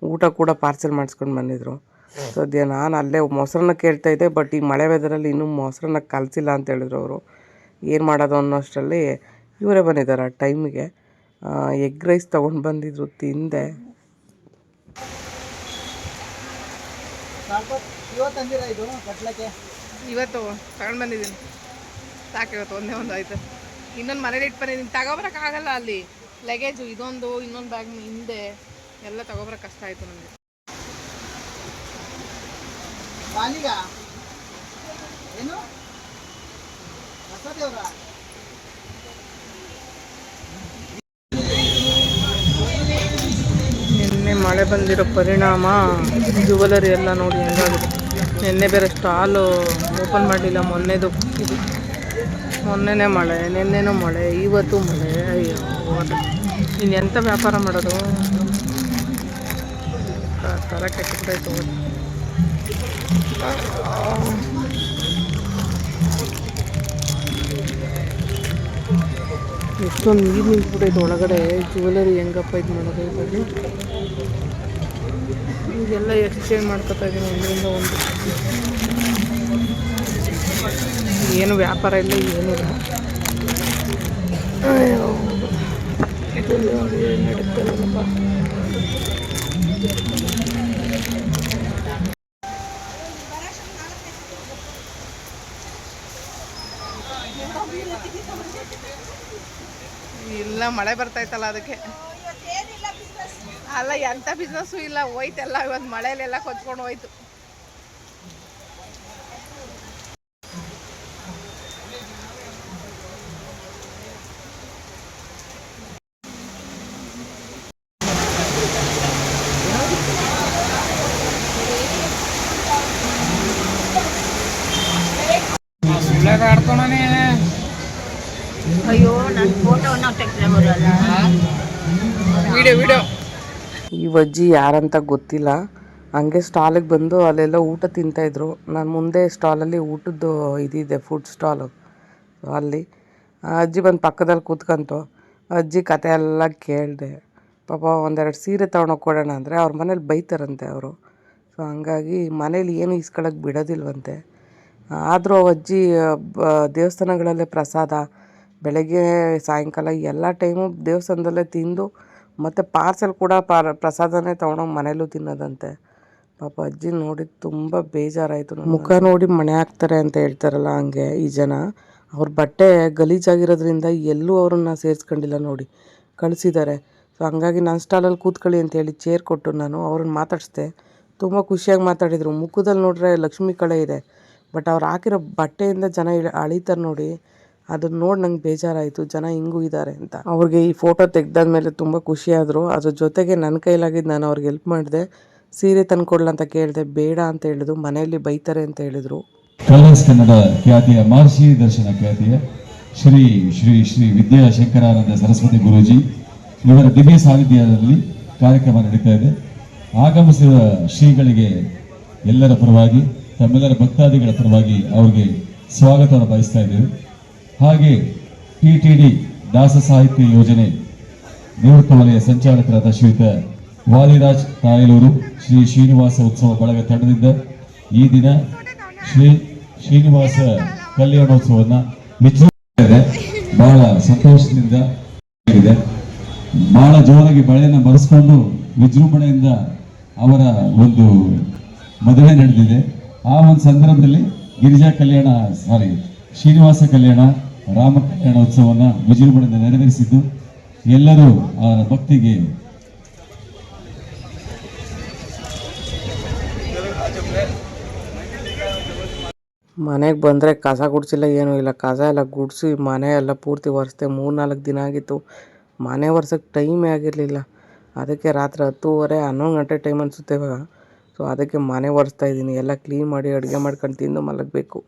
ಊಟ ಕೂಡ ಪಾರ್ಸೆಲ್ ಮಾಡಿಸ್ಕೊಂಡು ಬಂದಿದ್ರು. ಸದ್ಯ ನಾನು ಅಲ್ಲೇ ಮೊಸರನ್ನ ಕೇಳ್ತಾ ಇದ್ದೆ ಬಟ್ ಈ ಮಳೆ ವೆದರಲ್ಲಿ ಇನ್ನೂ ಮೊಸರನ್ನ ಕಲಿಸಿಲ್ಲ ಅಂತ ಹೇಳಿದ್ರು ಅವರು. ಏನು ಮಾಡೋದು ಅನ್ನೋಷ್ಟರಲ್ಲಿ ಇವರೇ ಬಂದಿದ್ದಾರೆ ಆ ಟೈಮಿಗೆ ಎಗ್ ರೈಸ್ ತೊಗೊಂಡು ಬಂದಿದ್ರು ತಿಂದೆ. ಇವತ್ತು ತಗೊಂಡು ಬಂದಿದ್ದೀನಿ. ಸಾಕು ಇವತ್ತು ಒಂದೇ ಒಂದು ಆಯ್ತು. ಇನ್ನೊಂದು ಮನೇಲಿ ಇಟ್ಟು ಬಂದಿದ್ದೀನಿ. ಆಗಲ್ಲ ಅಲ್ಲಿ. ಲಗೇಜು ಇದೊಂದು ಇನ್ನೊಂದು ಬ್ಯಾಗ್ ಹಿಂದೆ. ಎಲ್ಲ ತಗೊಬರಕ್ಕೆ ಕಷ್ಟ ಆಯಿತು ನನಗೆ ನಿನ್ನೆ ಮಳೆ ಬಂದಿರೋ ಪರಿಣಾಮ ಜುವೆಲರಿ ಎಲ್ಲ ನೋಡಿ ಹೆಂಗಾಗಿದೆ ನಿನ್ನೆ ಬೇರೆ ಸ್ಟಾಲು ಓಪನ್ ಮಾಡಲಿಲ್ಲ, ಮೊನ್ನೆದು. ಮೊನ್ನೆನೇ ಮಳೆ, ನಿನ್ನೆನೂ ಮಳೆ, ಇವತ್ತು ಮಳೆ. ಅಯ್ಯೋ ಇನ್ನೆಂಥ ವ್ಯಾಪಾರ ಮಾಡೋದು? ತ- ತಲೆ ಕೆಟ್ಟಿಬಿಟ್ಟೈತೆ ಹೋಗಿ ಎಷ್ಟೊಂದು ನೀರು ನಿಂತ್ಬಿಟ್ಟೈತೆ ಒಳಗಡೆ. ಜ್ಯುವೆಲರಿ ಹೆಂಗಪ್ಪ ಇದು ಮಾಡೋದು ಇವಾಗ ಇದೆಲ್ಲ ಎಕ್ಸ್ಚೇಂಜ್ ಮಾಡ್ಕೊತಾ ಇದ್ದೀನಿ ಒಂದರಿಂದ ಒಂದು ಏನು ವ್ಯಾಪಾರ ಇಲ್ಲ, ಏನು ಅಯ್ಯೋ. ಇದೆಲ್ಲ ನೋಡಿ ಏನ್ ನಡೀತಾ ಇಲ್ಲಪ್ಪ. ಇಲ್ಲ, ಮಳೆ ಬರ್ತಾ ಇತ್ತಲ್ಲ ಅದಕ್ಕೆ ಅಲ್ಲ ಎಂಥ ಬಿಸ್ನೆಸ್ಸು ಇಲ್ಲ ಹೋಯ್ತೆಲ್ಲ ಇವತ್ತು ಮಳೆಯಲ್ಲೆಲ್ಲ ಕೊಚ್ಕೊಂಡು ಹೋಯ್ತು ಅಯ್ಯೋ ನನ್ನ ಫೋಟೋನ ತೆಗ್ದ್ರೆ ಬರಲ್ಲ ವಿಡಿಯೋ ವಿಡಿಯೋ ಈ ಅಜ್ಜಿ ಯಾರಂತ ಗೊತ್ತಿಲ್ಲ. ಹಂಗೆ ಸ್ಟಾಲಿಗೆ ಬಂದು ಅಲ್ಲೆಲ್ಲ ಊಟ ತಿಂತಾಯಿದ್ರು ನಾನು ಮುಂದೆ ಸ್ಟಾಲಲ್ಲಿ ಊಟದ್ದು ಇದಿದೆ ಫುಡ್ ಸ್ಟಾಲು ಅಲ್ಲಿ. ಅಜ್ಜಿ ಬಂದು ಪಕ್ಕದಲ್ಲಿ ಕೂತ್ಕೊಂತು. ಅಜ್ಜಿ ಕತೆ ಎಲ್ಲ ಕೇಳಿದೆ. ಪಾಪ ಒಂದೆರಡು ಸೀರೆ ತೊಗೊಂಡೋಗಿ ಕೊಡೋಣ ಅಂದರೆ ಅವ್ರ ಮನೇಲಿ ಬೈತಾರಂತೆ ಅವರು. ಸೊ ಹಂಗಾಗಿ ಮನೇಲಿ ಏನು ಇಸ್ಕೊಳಕ್ಕೆ ಬಿಡೋದಿಲ್ವಂತೆ. ಆದರೂ ಅಜ್ಜಿ ಬ ದೇವಸ್ಥಾನಗಳಲ್ಲೇ ಪ್ರಸಾದ, ಬೆಳಗ್ಗೆ, ಸಾಯಂಕಾಲ, ಎಲ್ಲ ಟೈಮು ದೇವಸ್ಥಾನದಲ್ಲೇ ತಿಂದು ಮತ್ತು ಪಾರ್ಸೆಲ್ ಕೂಡ ಪಾರ್ ಪ್ರಸಾದನೇ ತೊಗೊಂಡೋಗಿ ಮನೇಲೂ ತಿನ್ನೋದಂತೆ. ಪಾಪ ಅಜ್ಜಿ ನೋಡಿ ತುಂಬ ಬೇಜಾರಾಯಿತು ಮುಖ ನೋಡಿ ಮಣೆ ಹಾಕ್ತಾರೆ ಅಂತ ಹೇಳ್ತಾರಲ್ಲ ಹಂಗೆ ಈ ಜನ. ಅವ್ರ ಬಟ್ಟೆ ಗಲೀಜಾಗಿರೋದ್ರಿಂದ ಎಲ್ಲೂ ಅವ್ರನ್ನ ಸೇರಿಸ್ಕೊಂಡಿಲ್ಲ ನೋಡಿ. ಕಳಿಸಿದ್ದಾರೆ ಸೊ ಹಂಗಾಗಿ ನನ್ನ ಸ್ಟಾಲಲ್ಲಿ ಕೂತ್ಕೊಳ್ಳಿ ಅಂತೇಳಿ ಚೇರ್ ಕೊಟ್ಟು ನಾನು ಅವ್ರನ್ನ ಮಾತಾಡಿಸ್ದೆ. ತುಂಬ ಖುಷಿಯಾಗಿ ಮಾತಾಡಿದರು. ಮುಖದಲ್ಲಿ ನೋಡ್ರೆ ಲಕ್ಷ್ಮಿ ಕಳೆ ಇದೆ. ಬಟ್ ಅವ್ರು ಹಾಕಿರೋ ಬಟ್ಟೆಯಿಂದ ಜನ ಇಳಿ ಅಳಿತಾರೆ ನೋಡಿ. ಅದನ್ನ ನೋಡಿ ನಂಗೆ ಬೇಜಾರಾಯಿತು, ಜನ ಹಿಂಗೂ ಇದ್ದಾರೆ ಅಂತ. ಅವ್ರಿಗೆ ಈ ಫೋಟೋ ತೆಗ್ದಾದ್ಮೇಲೆ ತುಂಬ ಖುಷಿಯಾದರು. ಅದ್ರ ಜೊತೆಗೆ ನನ್ನ ಕೈಲಾಗಿದ್ದು ನಾನು ಅವ್ರಿಗೆ ಹೆಲ್ಪ್ ಮಾಡಿದೆ. ಸೀರೆ ತಂದ್ಕೊಡ್ಲ ಅಂತ ಕೇಳಿದೆ, ಬೇಡ ಅಂತ ಹೇಳಿದ್ರು, ಮನೆಯಲ್ಲಿ ಬೈತಾರೆ ಅಂತ ಹೇಳಿದರು. ಕಲರ್ಸ್ ಕನ್ನಡ ಖ್ಯಾತಿಯ ಮಹರ್ಷಿ ದರ್ಶನ ಖ್ಯಾತಿಯ ಶ್ರೀ ಶ್ರೀ ಶ್ರೀ ವಿದ್ಯಾಶಂಕರಾನಂದ ಸರಸ್ವತಿ ಗುರೂಜಿ. ಇವರ ದಿವ್ಯ ಸಾನ್ನಿಧ್ಯದಲ್ಲಿ ಕಾರ್ಯಕ್ರಮ ನಡೀತಾ ಇದೆ. ಆಗಮಿಸಿದ ಶ್ರೀಗಳಿಗೆ ಎಲ್ಲರ ಪರವಾಗಿ, ತಮ್ಮೆಲ್ಲರ ಭಕ್ತಾದಿಗಳ ಪರವಾಗಿ ಅವರಿಗೆ ಸ್ವಾಗತವನ್ನು ಬಯಸ್ತಾ ಇದ್ದೇವೆ. ಹಾಗೆ ಟಿ ಟಿ ಡಿ ದಾಸ ಸಾಹಿತ್ಯ ಯೋಜನೆ ನಿವೃತ್ತ ವಲಯ ಸಂಚಾಲಕರಾದ ಶ್ರೀಯುತ ವಾಲಿರಾಜ್ ತಾಯಲೂರು ಶ್ರೀ ಶ್ರೀನಿವಾಸ ಉತ್ಸವ ಬಳಗ ತಂಡದಿಂದ ಈ ದಿನ ಶ್ರೀ ಶ್ರೀನಿವಾಸ ಕಲ್ಯಾಣೋತ್ಸವನ್ನ ವಿಜೃಂಭಣೆ ಬಹಳ ಸಂತೋಷದಿಂದ ಇದೆ ಬಹಳ ಜೋರಾಗಿ ಬಳೆಯನ್ನು ಬರೆಸ್ಕೊಂಡು ವಿಜೃಂಭಣೆಯಿಂದ ಅವರ ಒಂದು ಮದುವೆ ನಡೆದಿದೆ. ಆ ಒಂದು ಸಂದರ್ಭದಲ್ಲಿ ಗಿರಿಜಾ ಕಲ್ಯಾಣ ಸಾರಿ, ಶ್ರೀನಿವಾಸ ಕಲ್ಯಾಣ ರಾಮ ವಿಜೃಂಭಣೆಯಿಂದ ನೆರವೇರಿಸಿದ್ದು ಎಲ್ಲರೂ ಆ ಭಕ್ತಿಗೆ ಮನೆಗೆ ಬಂದರೆ ಕಸ ಗುಡಿಸಿಲ್ಲ, ಏನೂ ಇಲ್ಲ. ಕಸ ಎಲ್ಲ ಗುಡಿಸಿ ಮನೆ ಎಲ್ಲ ಪೂರ್ತಿ ಒರೆಸ್ದೆ ಮೂರು ನಾಲ್ಕು ದಿನ ಆಗಿತ್ತು. ಮನೆ ಒರ್ಸೋಕ್ಕೆ ಟೈಮೇ ಆಗಿರಲಿಲ್ಲ. ಅದಕ್ಕೆ ರಾತ್ರಿ ಹತ್ತೂವರೆ, ಹನ್ನೊಂದು ಗಂಟೆ ಟೈಮ್ ಅನಿಸುತ್ತೆ ಇವಾಗ. ಸೊ ಅದಕ್ಕೆ ಮನೆ ಒರೆಸ್ತಾ ಇದ್ದೀನಿ. ಎಲ್ಲ ಕ್ಲೀನ್ ಮಾಡಿ ಅಡುಗೆ ಮಾಡ್ಕೊಂಡು ತಿಂದು ಮಲಗಬೇಕು.